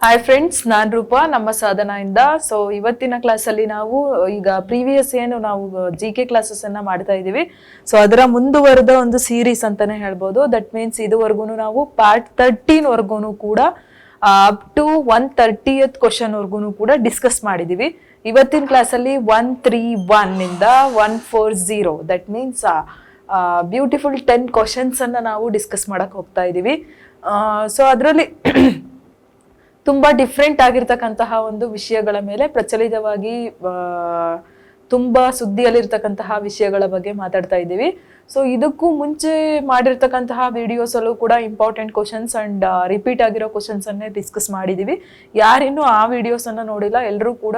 Hi friends ನಾನು ರೂಪಾ, ನಮ್ಮ ಸಾಧನೆಯಿಂದ. ಸೊ ಇವತ್ತಿನ ಕ್ಲಾಸಲ್ಲಿ ನಾವು ಈಗ ಪ್ರೀವಿಯಸ್ ಏನು ನಾವು ಜಿ ಕೆ ಕ್ಲಾಸಸ್ ಅನ್ನ ಮಾಡ್ತಾ ಇದೀವಿ ಸೊ ಅದರ ಮುಂದುವರೆದ ಒಂದು ಸೀರೀಸ್ ಅಂತಾನೆ ಹೇಳ್ಬೋದು. ದಟ್ ಮೀನ್ಸ್ ಇದುವರೆಗೂ ನಾವು ಪಾರ್ಟ್ ತರ್ಟೀನ್ ವರ್ಗೂ ಕೂಡ up to one thirtieth question ವರ್ಗೂನು ಕೂಡ ಡಿಸ್ಕಸ್ ಮಾಡಿದೀವಿ ಇವತ್ತಿನ ಕ್ಲಾಸಲ್ಲಿ ಒನ್ ತ್ರೀ ಒನ್ ಇಂದ one four zero that means beautiful ten questions ಅನ್ನ ನಾವು ಡಿಸ್ಕಸ್ ಮಾಡಕ್ ಹೋಗ್ತಾ ಇದೀವಿ ಸೊ ಅದರಲ್ಲಿ ತುಂಬಾ ಡಿಫ್ರೆಂಟ್ ಆಗಿರ್ತಕ್ಕಂತಹ ಒಂದು ವಿಷಯಗಳ ಮೇಲೆ ಪ್ರಚಲಿತವಾಗಿ ತುಂಬಾ ಸುದ್ದಿಯಲ್ಲಿರ್ತಕ್ಕಂತಹ ವಿಷಯಗಳ ಬಗ್ಗೆ ಮಾತಾಡ್ತಾ ಇದ್ದೀವಿ. ಸೊ ಇದಕ್ಕೂ ಮುಂಚೆ ಮಾಡಿರ್ತಕ್ಕಂತಹ ವಿಡಿಯೋಸ್ ಅಲ್ಲೂ ಕೂಡ ಇಂಪಾರ್ಟೆಂಟ್ ಕ್ವಶನ್ಸ್ ಅಂಡ್ ರಿಪೀಟ್ ಆಗಿರೋ ಕ್ವಶನ್ಸ್ ಅನ್ನೇ ಡಿಸ್ಕಸ್ ಮಾಡಿದೀವಿ. ಯಾರಿನ್ನೂ ಆ ವಿಡಿಯೋಸ್ ಅನ್ನ ನೋಡಿಲ್ಲ. ಎಲ್ಲರೂ ಕೂಡ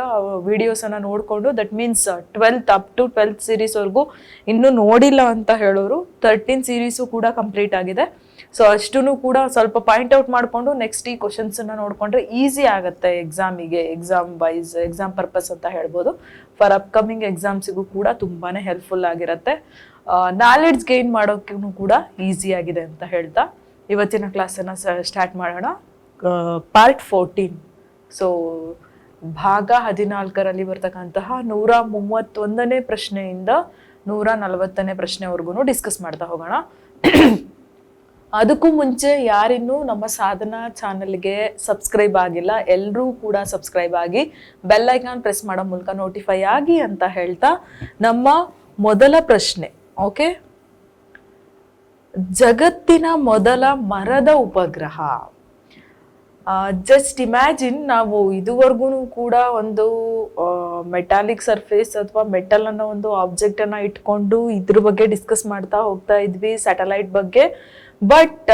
ವಿಡಿಯೋಸ್ ಅನ್ನ ನೋಡ್ಕೊಂಡು that means twelfth up to twelfth series ವರೆಗೂ ಇನ್ನೂ ನೋಡಿಲ್ಲ ಅಂತ ಹೇಳೋರು ತರ್ಟೀನ್ ಸೀರೀಸು ಕೂಡ ಕಂಪ್ಲೀಟ್ ಆಗಿದೆ. ಸೊ ಅಷ್ಟೂ ಕೂಡ ಸ್ವಲ್ಪ ಪಾಯಿಂಟ್ ಔಟ್ ಮಾಡಿಕೊಂಡು ನೆಕ್ಸ್ಟ್ ಈ ಕ್ವಶನ್ಸ್ ನೋಡಿಕೊಂಡ್ರೆ ಈಸಿ ಆಗುತ್ತೆ ಎಕ್ಸಾಮಿಗೆ ಎಕ್ಸಾಮ್ ವೈಸ್ ಎಕ್ಸಾಮ್ ಪರ್ಪಸ್ ಅಂತ ಹೇಳ್ಬೋದು. ಫಾರ್ ಅಪ್ಕಮಿಂಗ್ ಎಕ್ಸಾಮ್ಸಿಗೂ ಕೂಡ ತುಂಬಾನೇ ಹೆಲ್ಪ್ಫುಲ್ ಆಗಿರುತ್ತೆ. ನಾಲೆಡ್ಜ್ ಗೈನ್ ಮಾಡೋಕ್ಕೂ ಕೂಡ ಈಸಿ ಆಗಿದೆ ಅಂತ ಹೇಳ್ತಾ. ಇವತ್ತಿನ ಕ್ಲಾಸನ್ನು ಸ್ಟಾರ್ಟ್ ಮಾಡೋಣ. ಪಾರ್ಟ್ ಫೋರ್ಟೀನ್ ಸೊ ಭಾಗ ಹದಿನಾಲ್ಕರಲ್ಲಿ ಬರ್ತಕ್ಕಂತಹ ನೂರ ಮೂವತ್ತೊಂದನೇ ಪ್ರಶ್ನೆಯಿಂದ ನೂರ ನಲವತ್ತನೇ ಪ್ರಶ್ನೆವರೆಗೂ ಡಿಸ್ಕಸ್ ಮಾಡ್ತಾ ಹೋಗೋಣ. ಅದಕ್ಕೂ ಮುಂಚೆ ಯಾರಿನ್ನೂ ನಮ್ಮ ಸಾಧನಾ ಚಾನಲ್ಗೆ ಸಬ್ಸ್ಕ್ರೈಬ್ ಆಗಿಲ್ಲ ಎಲ್ಲರೂ ಕೂಡ ಸಬ್ಸ್ಕ್ರೈಬ್ ಆಗಿ ಬೆಲ್ ಐಕಾನ್ ಪ್ರೆಸ್ ಮಾಡೋ ಮೂಲಕ ನೋಟಿಫೈ ಆಗಿ ಅಂತ ಹೇಳ್ತಾ ನಮ್ಮ ಮೊದಲ ಪ್ರಶ್ನೆ, ಓಕೆ? ಜಗತ್ತಿನ ಮೊದಲ ಮರದ ಉಪಗ್ರಹ. ಜಸ್ಟ್ ಇಮ್ಯಾಜಿನ್ ನಾವು ಇದುವರೆಗೂ ಕೂಡ ಒಂದು ಮೆಟಾಲಿಕ್ ಸರ್ಫೇಸ್ ಅಥವಾ ಮೆಟಲ್ ಅನ್ನೋ ಒಂದು ಆಬ್ಜೆಕ್ಟ್ ಅನ್ನ ಇಟ್ಕೊಂಡು ಇದ್ರ ಬಗ್ಗೆ ಡಿಸ್ಕಸ್ ಮಾಡ್ತಾ ಹೋಗ್ತಾ ಇದ್ವಿ ಸ್ಯಾಟಲೈಟ್ ಬಗ್ಗೆ. But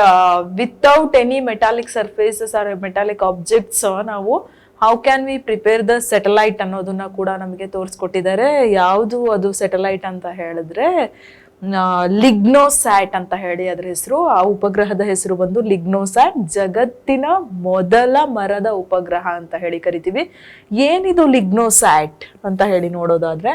without any metallic surfaces or metallic objects ನಾವು how can we prepare the satellite ಅನ್ನೋದನ್ನ ಕೂಡ ನಮಗೆ ತೋರಿಸ್ಕೊಟ್ಟಿದ್ದಾರೆ. ಯಾವುದು ಅದು ಸೆಟಲೈಟ್ ಅಂತ ಹೇಳಿದ್ರೆ ಲಿಗ್ನೋಸ್ಯಾಟ್ ಅಂತ ಹೇಳಿ ಅದ್ರ ಹೆಸರು, ಆ ಉಪಗ್ರಹದ ಹೆಸರು ಬಂದು ಲಿಗ್ನೋಸ್ಯಾಟ್, ಜಗತ್ತಿನ ಮೊದಲ ಮರದ ಉಪಗ್ರಹ ಅಂತ ಹೇಳಿ ಕರಿತೀವಿ. ಏನಿದು ಲಿಗ್ನೋಸ್ಯಾಟ್ ಅಂತ ಹೇಳಿ ನೋಡೋದಾದ್ರೆ,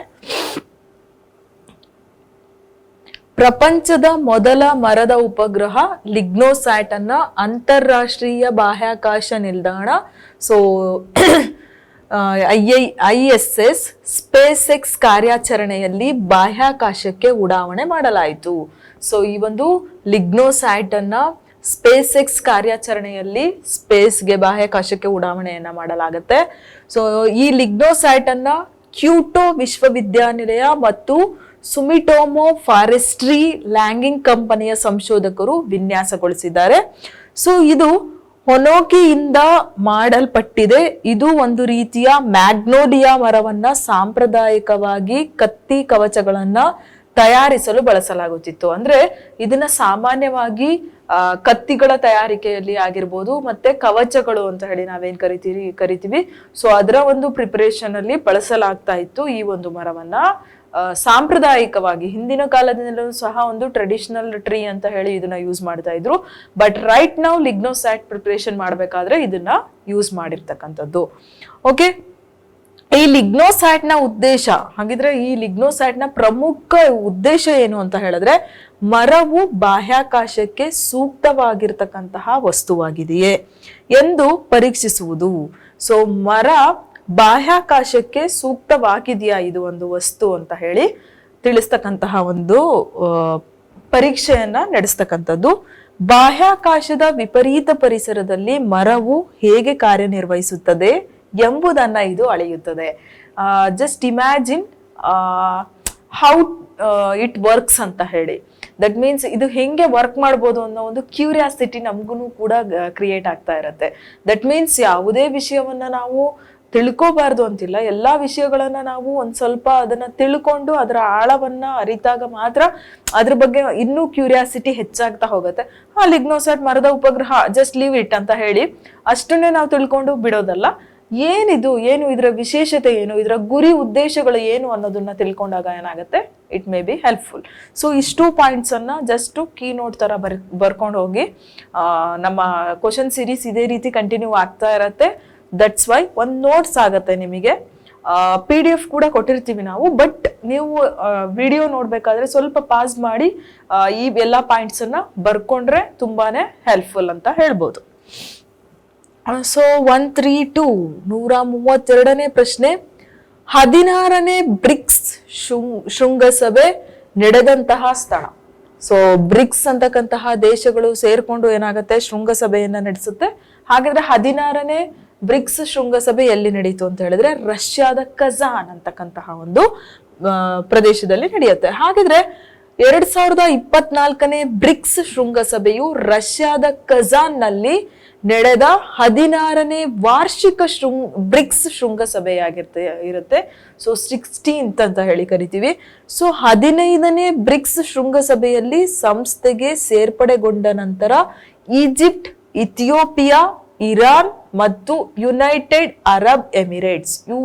ಪ್ರಪಂಚದ ಮೊದಲ ಮರದ ಉಪಗ್ರಹ ಲಿಗ್ನೋಸ್ಯಾಟ್ ಅನ್ನ ಅಂತಾರಾಷ್ಟ್ರೀಯ ಬಾಹ್ಯಾಕಾಶ ನಿಲ್ದಾಣ. So I I S S SpaceX ಕಾರ್ಯಾಚರಣೆಯಲ್ಲಿ ಬಾಹ್ಯಾಕಾಶಕ್ಕೆ ಉಡಾವಣೆ ಮಾಡಲಾಯಿತು. ಸೊ ಈ ಒಂದು ಲಿಗ್ನೋಸ್ಯಾಟ್ ಅನ್ನ ಸ್ಪೇಸ್ ಎಕ್ಸ್ ಕಾರ್ಯಾಚರಣೆಯಲ್ಲಿ ಸ್ಪೇಸ್ಗೆ ಬಾಹ್ಯಾಕಾಶಕ್ಕೆ ಉಡಾವಣೆಯನ್ನ ಮಾಡಲಾಗುತ್ತೆ. ಸೊ ಈ ಲಿಗ್ನೋಸ್ಯಾಟ್ ಅನ್ನ ಕ್ಯೂಟೋ ವಿಶ್ವವಿದ್ಯಾನಿಲಯ ಮತ್ತು ಸುಮಿಟೋಮೋ ಫಾರೆಸ್ಟ್ರಿ ಲ್ಯಾಂಗಿಂಗ್ ಕಂಪನಿಯ ಸಂಶೋಧಕರು ವಿನ್ಯಾಸಗೊಳಿಸಿದ್ದಾರೆ. ಸೊ ಇದು ಹೊನೋಕಿಯಿಂದ ಮಾಡಲ್ಪಟ್ಟಿದೆ. ಇದು ಒಂದು ರೀತಿಯ ಮ್ಯಾಗ್ನೋಡಿಯಾ ಮರವನ್ನ ಸಾಂಪ್ರದಾಯಿಕವಾಗಿ ಕತ್ತಿ ಕವಚಗಳನ್ನ ತಯಾರಿಸಲು ಬಳಸಲಾಗುತ್ತಿತ್ತು. ಅಂದ್ರೆ ಇದನ್ನ ಸಾಮಾನ್ಯವಾಗಿ ಕತ್ತಿಗಳ ತಯಾರಿಕೆಯಲ್ಲಿ ಆಗಿರ್ಬೋದು, ಮತ್ತೆ ಕವಚಗಳು ಅಂತ ಹೇಳಿ ನಾವೇನ್ ಕರಿತೀವಿ ಕರಿತೀವಿ. ಸೊ ಅದರ ಒಂದು ಪ್ರಿಪರೇಷನ್ ಅಲ್ಲಿ ಬಳಸಲಾಗ್ತಾ ಇತ್ತು ಈ ಒಂದು ಮರವನ್ನ. ಸಾಂಪ್ರದಾಯಿಕವಾಗಿ ಹಿಂದಿನ ಕಾಲದಿಂದಲೂ ಸಹ ಒಂದು ಟ್ರೆಡಿಷನಲ್ ಟ್ರೀ ಅಂತ ಹೇಳಿ ಇದನ್ನ ಯೂಸ್ ಮಾಡ್ತಾ ಇದ್ರು. ಬಟ್ ರೈಟ್ ನಾವು ಲಿಗ್ನೋಸ್ಯಾಟ್ ಪ್ರಿಪ್ರೇಷನ್ ಮಾಡಬೇಕಾದ್ರೆ ಇದನ್ನ ಯೂಸ್ ಮಾಡಿರ್ತಕ್ಕಂಥದ್ದು. ಓಕೆ ಈ ಲಿಗ್ನೋಸ್ಯಾಟ್ನ ಉದ್ದೇಶ, ಹಾಗಿದ್ರೆ ಈ ಲಿಗ್ನೋಸ್ಯಾಟ್ನ ಪ್ರಮುಖ ಉದ್ದೇಶ ಏನು ಅಂತ ಹೇಳಿದ್ರೆ ಮರವು ಬಾಹ್ಯಾಕಾಶಕ್ಕೆ ಸೂಕ್ತವಾಗಿರ್ತಕ್ಕಂತಹ ವಸ್ತುವಾಗಿದೆಯೇ ಎಂದು ಪರೀಕ್ಷಿಸುವುದು. ಸೊ ಮರ ಬಾಹ್ಯಾಕಾಶಕ್ಕೆ ಸೂಕ್ತವಾಗಿದೆಯಾ ಇದು ಒಂದು ವಸ್ತು ಅಂತ ಹೇಳಿ ತಿಳಿಸ್ತಕ್ಕಂತಹ ಒಂದು ಪರೀಕ್ಷೆಯನ್ನ ನಡೆಸ್ತಕ್ಕಂಥದ್ದು. ಬಾಹ್ಯಾಕಾಶದ ವಿಪರೀತ ಪರಿಸರದಲ್ಲಿ ಮರವು ಹೇಗೆ ಕಾರ್ಯನಿರ್ವಹಿಸುತ್ತದೆ ಎಂಬುದನ್ನ ಇದು ಅಳೆಯುತ್ತದೆ. Just imagine how it works ಅಂತ ಹೇಳಿ. ದಟ್ ಮೀನ್ಸ್ ಇದು ಹೆಂಗೆ ವರ್ಕ್ ಮಾಡ್ಬೋದು ಅನ್ನೋ ಒಂದು ಕ್ಯೂರಿಯಾಸಿಟಿ ನಮಗೂ ಕೂಡ ಕ್ರಿಯೇಟ್ ಆಗ್ತಾ ಇರುತ್ತೆ. ದಟ್ ಮೀನ್ಸ್ ಯಾವುದೇ ವಿಷಯವನ್ನ ನಾವು ತಿಳ್ಕೋಬಾರ್ದು ಅಂತಿಲ್ಲ. ಎಲ್ಲಾ ವಿಷಯಗಳನ್ನ ನಾವು ಒಂದು ಸ್ವಲ್ಪ ಅದನ್ನ ತಿಳ್ಕೊಂಡು ಅದರ ಆಳವನ್ನ ಅರಿತಾಗ ಮಾತ್ರ ಅದ್ರ ಬಗ್ಗೆ ಇನ್ನೂ ಕ್ಯೂರಿಯಾಸಿಟಿ ಹೆಚ್ಚಾಗ್ತಾ ಹೋಗುತ್ತೆ. ಆ ಲಿಗ್ನೋಸಾಟ್ ಮರದ ಉಪಗ್ರಹ ಜಸ್ಟ್ ಲೀವ್ ಇಟ್ ಅಂತ ಹೇಳಿ ಅಷ್ಟನ್ನೇ ನಾವು ತಿಳ್ಕೊಂಡು ಬಿಡೋದಲ್ಲ. ಏನಿದು, ಏನು ಇದರ ವಿಶೇಷತೆ ಏನು, ಇದರ ಗುರಿ ಉದ್ದೇಶಗಳು ಏನು ಅನ್ನೋದನ್ನ ತಿಳ್ಕೊಂಡಾಗ ಏನಾಗುತ್ತೆ? It may be helpful so ಇಷ್ಟು ಪಾಯಿಂಟ್ಸ್ ಅನ್ನ ಜಸ್ಟ್ ಕೀ ನೋಟ್ ತರ ಬರ್, ಬರ್ಕೊಂಡು ಹೋಗಿ ನಮ್ಮ ಕ್ವಶನ್ ಸೀರೀಸ್ ಇದೇ ರೀತಿ ಕಂಟಿನ್ಯೂ ಆಗ್ತಾ ಇರತ್ತೆ. ದಟ್ಸ್ ವೈ ಒಂದು ನೋಟ್ಸ್ ಆಗುತ್ತೆ ನಿಮಗೆ. ಪಿ ಡಿ ಎಫ್ ಕೂಡ ಕೊಟ್ಟಿರ್ತೀವಿ ನಾವು ಬಟ್ ನೀವು ವಿಡಿಯೋ ನೋಡ್ಬೇಕಾದ್ರೆ ಸ್ವಲ್ಪ ಪಾಸ್ ಮಾಡಿ ಈ ಎಲ್ಲ ಪಾಯಿಂಟ್ಸನ್ನು ಬರ್ಕೊಂಡ್ರೆ ತುಂಬಾನೇ ಹೆಲ್ಪ್ಫುಲ್ ಅಂತ ಹೇಳ್ಬೋದು. ಸೊ ಒನ್ ತ್ರೀ ಟೂ ನೂರ ಮೂವತ್ತೆರಡನೇ ಪ್ರಶ್ನೆ. ಹದಿನಾರನೇ ಬ್ರಿಕ್ಸ್ ಶೃಂಗ ಶೃಂಗಸಭೆ ನಡೆದಂತಹ ಸ್ಥಳ. ಸೊ ಬ್ರಿಕ್ಸ್ ಅಂತಕ್ಕಂತಹ ದೇಶಗಳು ಸೇರ್ಕೊಂಡು ಏನಾಗುತ್ತೆ, ಶೃಂಗಸಭೆಯನ್ನ ನಡೆಸುತ್ತೆ. ಹಾಗಾದ್ರೆ ಹದಿನಾರನೇ ಬ್ರಿಕ್ಸ್ ಶೃಂಗಸಭೆ ಎಲ್ಲಿ ನಡೆಯಿತು ಅಂತ ಹೇಳಿದ್ರೆ ರಷ್ಯಾದ ಕಜಾನ್ ಅಂತಕ್ಕಂತಹ ಒಂದು ಪ್ರದೇಶದಲ್ಲಿ ನಡೆಯುತ್ತೆ. ಹಾಗಿದ್ರೆ ಎರಡ್ ಸಾವಿರದ ಇಪ್ಪತ್ನಾಲ್ಕನೇ ಬ್ರಿಕ್ಸ್ ಶೃಂಗಸಭೆಯು ರಷ್ಯಾದ ಕಜಾನ್ನಲ್ಲಿ ನಡೆದ ಹದಿನಾರನೇ ವಾರ್ಷಿಕ ಶೃಂಗ್ ಬ್ರಿಕ್ಸ್ ಶೃಂಗಸಭೆಯಾಗಿರುತ್ತೆ ಇರುತ್ತೆ. ಸೊ ಸಿಕ್ಸ್ಟೀನ್ತ್ ಅಂತ ಹೇಳಿ ಕರಿತೀವಿ. ಸೊ ಹದಿನೈದನೇ ಬ್ರಿಕ್ಸ್ ಶೃಂಗಸಭೆಯಲ್ಲಿ ಸಂಸ್ಥೆಗೆ ಸೇರ್ಪಡೆಗೊಂಡ ನಂತರ ಈಜಿಪ್ಟ್, ಇಥಿಯೋಪಿಯಾ, ಇರಾನ್ ಮತ್ತು ಯುನೈಟೆಡ್ ಅರಬ್ ಎಮಿರೇಟ್ಸ್ ಯು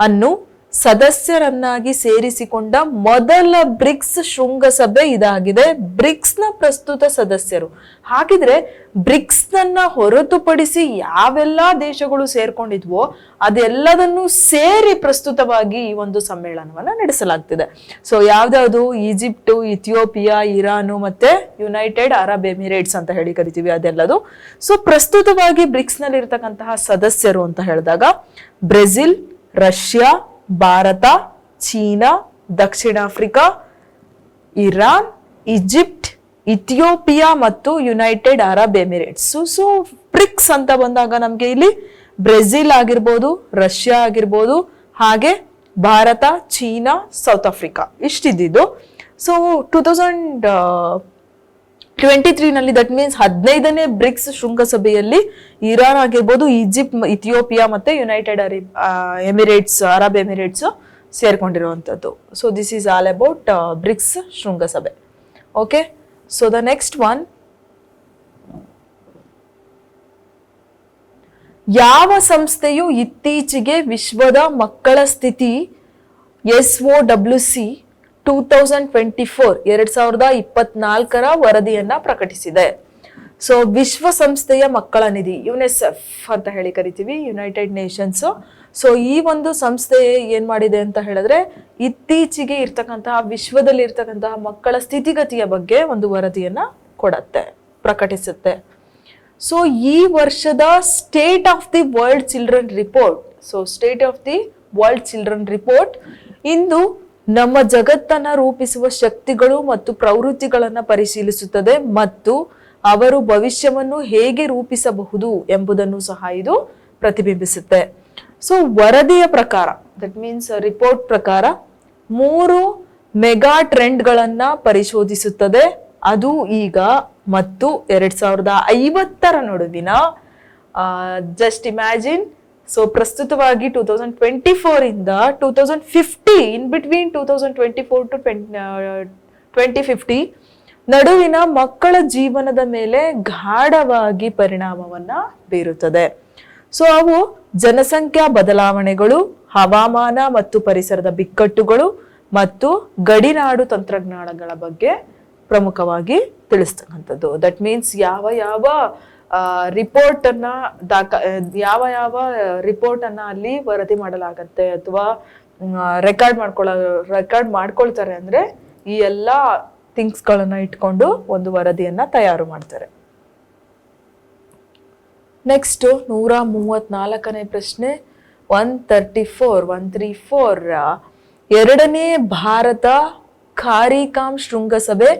ಅನ್ನು ಸದಸ್ಯರನ್ನಾಗಿ ಸೇರಿಸಿಕೊಂಡ ಮೊದಲ ಬ್ರಿಕ್ಸ್ ಶೃಂಗಸಭೆ ಇದಾಗಿದೆ. ಬ್ರಿಕ್ಸ್ನ ಪ್ರಸ್ತುತ ಸದಸ್ಯರು. ಹಾಗಿದ್ರೆ ಬ್ರಿಕ್ಸ್ನನ್ನ ಹೊರತುಪಡಿಸಿ ಯಾವೆಲ್ಲ ದೇಶಗಳು ಸೇರ್ಕೊಂಡಿದ್ವೋ ಅದೆಲ್ಲದನ್ನು ಸೇರಿ ಪ್ರಸ್ತುತವಾಗಿ ಈ ಒಂದು ಸಮ್ಮೇಳನವನ್ನ ನಡೆಸಲಾಗ್ತಿದೆ. ಸೊ ಯಾವ್ದಾವ್ದು ಈಜಿಪ್ಟು, ಇಥಿಯೋಪಿಯಾ, ಇರಾನು ಮತ್ತೆ ಯುನೈಟೆಡ್ ಅರಬ್ ಎಮಿರೇಟ್ಸ್ ಅಂತ ಹೇಳಿ ಕರಿತೀವಿ ಅದೆಲ್ಲದು. ಸೊ ಪ್ರಸ್ತುತವಾಗಿ ಬ್ರಿಕ್ಸ್ ಸದಸ್ಯರು ಅಂತ ಹೇಳಿದಾಗ ಬ್ರೆಜಿಲ್, ರಷ್ಯಾ ಭಾರತ, ಚೀನಾ, ದಕ್ಷಿಣ ಆಫ್ರಿಕಾ, ಇರಾನ್, ಈಜಿಪ್ಟ್, ಇಥಿಯೋಪಿಯಾ ಮತ್ತು United Arab Emirates. So BRICS ಅಂತ ಬಂದಾಗ ನಮಗೆ ಇಲ್ಲಿ ಬ್ರೆಜಿಲ್ ಆಗಿರ್ಬೋದು, ರಷ್ಯಾ ಆಗಿರ್ಬೋದು, ಹಾಗೆ ಭಾರತ, ಚೀನಾ, ಸೌತ್ ಆಫ್ರಿಕಾ ಇಷ್ಟಿದ್ದು ಸೊ ಟೂ ತೌಸಂಡ್ ಟ್ವೆಂಟಿ ತ್ರೀನಲ್ಲಿ ದಟ್ ಮೀನ್ಸ್ ಹದಿನೈದನೇ ಬ್ರಿಕ್ಸ್ ಶೃಂಗಸಭೆಯಲ್ಲಿ ಇರಾನ್ ಆಗಿರ್ಬೋದು, ಈಜಿಪ್ಟ್, ಇಥಿಯೋಪಿಯಾ ಮತ್ತೆ United Arab Emirates Arab Emirates ಸೇರ್ಕೊಂಡಿರುವಂಥದ್ದು. So this is all about BRICS ಶೃಂಗಸಭೆ. Okay so the next one ಯಾವ ಸಂಸ್ಥೆಯು ಇತ್ತೀಚೆಗೆ ವಿಶ್ವದ ಮಕ್ಕಳ ಸ್ಥಿತಿ S O W C two thousand twenty four ಎರಡ್ ಸಾವಿರದ ಇಪ್ಪತ್ನಾಲ್ಕರ ವರದಿಯನ್ನ ಪ್ರಕಟಿಸಿದೆ. ಸೊ ವಿಶ್ವಸಂಸ್ಥೆಯ ಮಕ್ಕಳ ನಿಧಿ ಯುನೆಸೆಫ್ ಅಂತ ಹೇಳಿ ಕರಿತೀವಿ ಯುನೈಟೆಡ್ ನೇಷನ್ಸ್ ಸೊ ಈ ಒಂದು ಸಂಸ್ಥೆ ಏನ್ ಮಾಡಿದೆ ಅಂತ ಹೇಳಿದ್ರೆ, ಇತ್ತೀಚೆಗೆ ಇರ್ತಕ್ಕಂತಹ, ವಿಶ್ವದಲ್ಲಿ ಇರ್ತಕ್ಕಂತಹ ಮಕ್ಕಳ ಸ್ಥಿತಿಗತಿಯ ಬಗ್ಗೆ ಒಂದು ವರದಿಯನ್ನ ಕೊಡತ್ತೆ, ಪ್ರಕಟಿಸುತ್ತೆ. ಸೊ ಈ ವರ್ಷದ state of the world children report so state of the world children report ಇಂದು ನಮ್ಮ ಜಗತ್ತನ್ನ ರೂಪಿಸುವ ಶಕ್ತಿಗಳು ಮತ್ತು ಪ್ರವೃತ್ತಿಗಳನ್ನ ಪರಿಶೀಲಿಸುತ್ತದೆ ಮತ್ತು ಅವರು ಭವಿಷ್ಯವನ್ನು ಹೇಗೆ ರೂಪಿಸಬಹುದು ಎಂಬುದನ್ನು ಸಹ ಇದು ಪ್ರತಿಬಿಂಬಿಸುತ್ತೆ. ಸೊ ವರದಿಯ ಪ್ರಕಾರ ದಟ್ ಮೀನ್ಸ್ ರಿಪೋರ್ಟ್ ಪ್ರಕಾರ, ಮೂರು ಮೆಗಾ ಟ್ರೆಂಡ್ಗಳನ್ನ ಪರಿಶೋಧಿಸುತ್ತದೆ. ಅದು ಈಗ ಮತ್ತು ಎರಡ್ ಸಾವಿರದ ಐವತ್ತರ ನಡುವಿನ ಜಸ್ಟ್ ಇಮ್ಯಾಜಿನ್ ಸೊ ಪ್ರಸ್ತುತವಾಗಿ ಟೂ ತೌಸಂಡ್ ಟ್ವೆಂಟಿ ಫೋರ್ ಇಂದ two thousand fifty in between two thousand twenty four to twenty fifty ನಡುವಿನ ಮಕ್ಕಳ ಜೀವನದ ಮೇಲೆ ಗಾಢವಾಗಿ ಪರಿಣಾಮವನ್ನ ಬೀರುತ್ತದೆ. ಸೊ ಅವು ಜನಸಂಖ್ಯಾ ಬದಲಾವಣೆಗಳು, ಹವಾಮಾನ ಮತ್ತು ಪರಿಸರದ ಬಿಕ್ಕಟ್ಟುಗಳು ಮತ್ತು ಗಡಿನಾಡು ತಂತ್ರಜ್ಞಾನಗಳ ಬಗ್ಗೆ ಪ್ರಮುಖವಾಗಿ ತಿಳಿಸ್ತಕ್ಕಂಥದ್ದು. ದಟ್ ಮೀನ್ಸ್ ಯಾವ ಯಾವ ರಿಪೋರ್ಟ್ ಅನ್ನ ದಾಖ ಯಾವ ಯಾವ ರಿಪೋರ್ಟ್ ಅನ್ನ ಅಲ್ಲಿ ವರದಿ ಮಾಡಲಾಗತ್ತೆ ಅಥವಾ ರೆಕಾರ್ಡ್ ಮಾಡ್ಕೊಳ, ರೆಕಾರ್ಡ್ ಮಾಡ್ಕೊಳ್ತಾರೆ ಅಂದ್ರೆ ಈ ಎಲ್ಲ ಥಿಂಗ್ಸ್ ಗಳನ್ನ ಇಟ್ಕೊಂಡು ಒಂದು ವರದಿಯನ್ನ ತಯಾರು ಮಾಡ್ತಾರೆ. ನೆಕ್ಸ್ಟ್ ನೂರ ಮೂವತ್ನಾಲ್ಕನೇ ಪ್ರಶ್ನೆ, one thirty four, one three four. ಎರಡನೇ ಭಾರತ ಖಾರಿಕಾಮ್ ಶೃಂಗಸಭೆ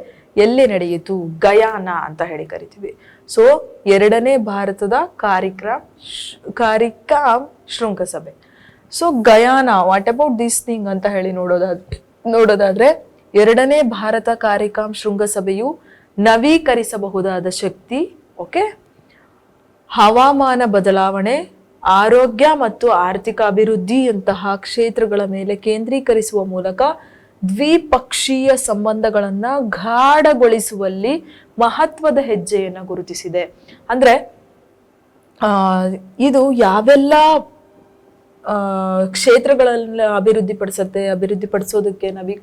ಎಲ್ಲಿ ನಡೆಯಿತು? ಗಯಾನ ಅಂತ ಹೇಳಿ ಕರಿತೀವಿ. ಸೊ ಎರಡನೇ ಭಾರತದ ಕಾರ್ಯಕ್ರಮ ಕಾರ್ಯಕ್ರಮ ಶೃಂಗಸಭೆ so Guyana what about this thing ಅಂತ ಹೇಳಿ ನೋಡೋದಾದ ನೋಡೋದಾದ್ರೆ, ಎರಡನೇ ಭಾರತ ಕಾರ್ಯಕ್ರಮ ಶೃಂಗಸಭೆಯು ನವೀಕರಿಸಬಹುದಾದ ಶಕ್ತಿ ಓಕೆ ಹವಾಮಾನ ಬದಲಾವಣೆ, ಆರೋಗ್ಯ ಮತ್ತು ಆರ್ಥಿಕ ಅಭಿವೃದ್ಧಿಯಂತಹ ಕ್ಷೇತ್ರಗಳ ಮೇಲೆ ಕೇಂದ್ರೀಕರಿಸುವ ಮೂಲಕ ದ್ವಿಪಕ್ಷೀಯ ಸಂಬಂಧಗಳನ್ನು ಗಾಢಗೊಳಿಸುವಲ್ಲಿ ಮಹತ್ವದ ಹೆಜ್ಜೆಯನ್ನು ಗುರುತಿಸಿದೆ. ಅಂದ್ರೆ ಆ, ಇದು ಯಾವೆಲ್ಲ ಕ್ಷೇತ್ರಗಳನ್ನ ಅಭಿವೃದ್ಧಿ ಪಡಿಸತ್ತೆ ಅಭಿವೃದ್ಧಿ ಪಡಿಸೋದಕ್ಕೆ ನವಿ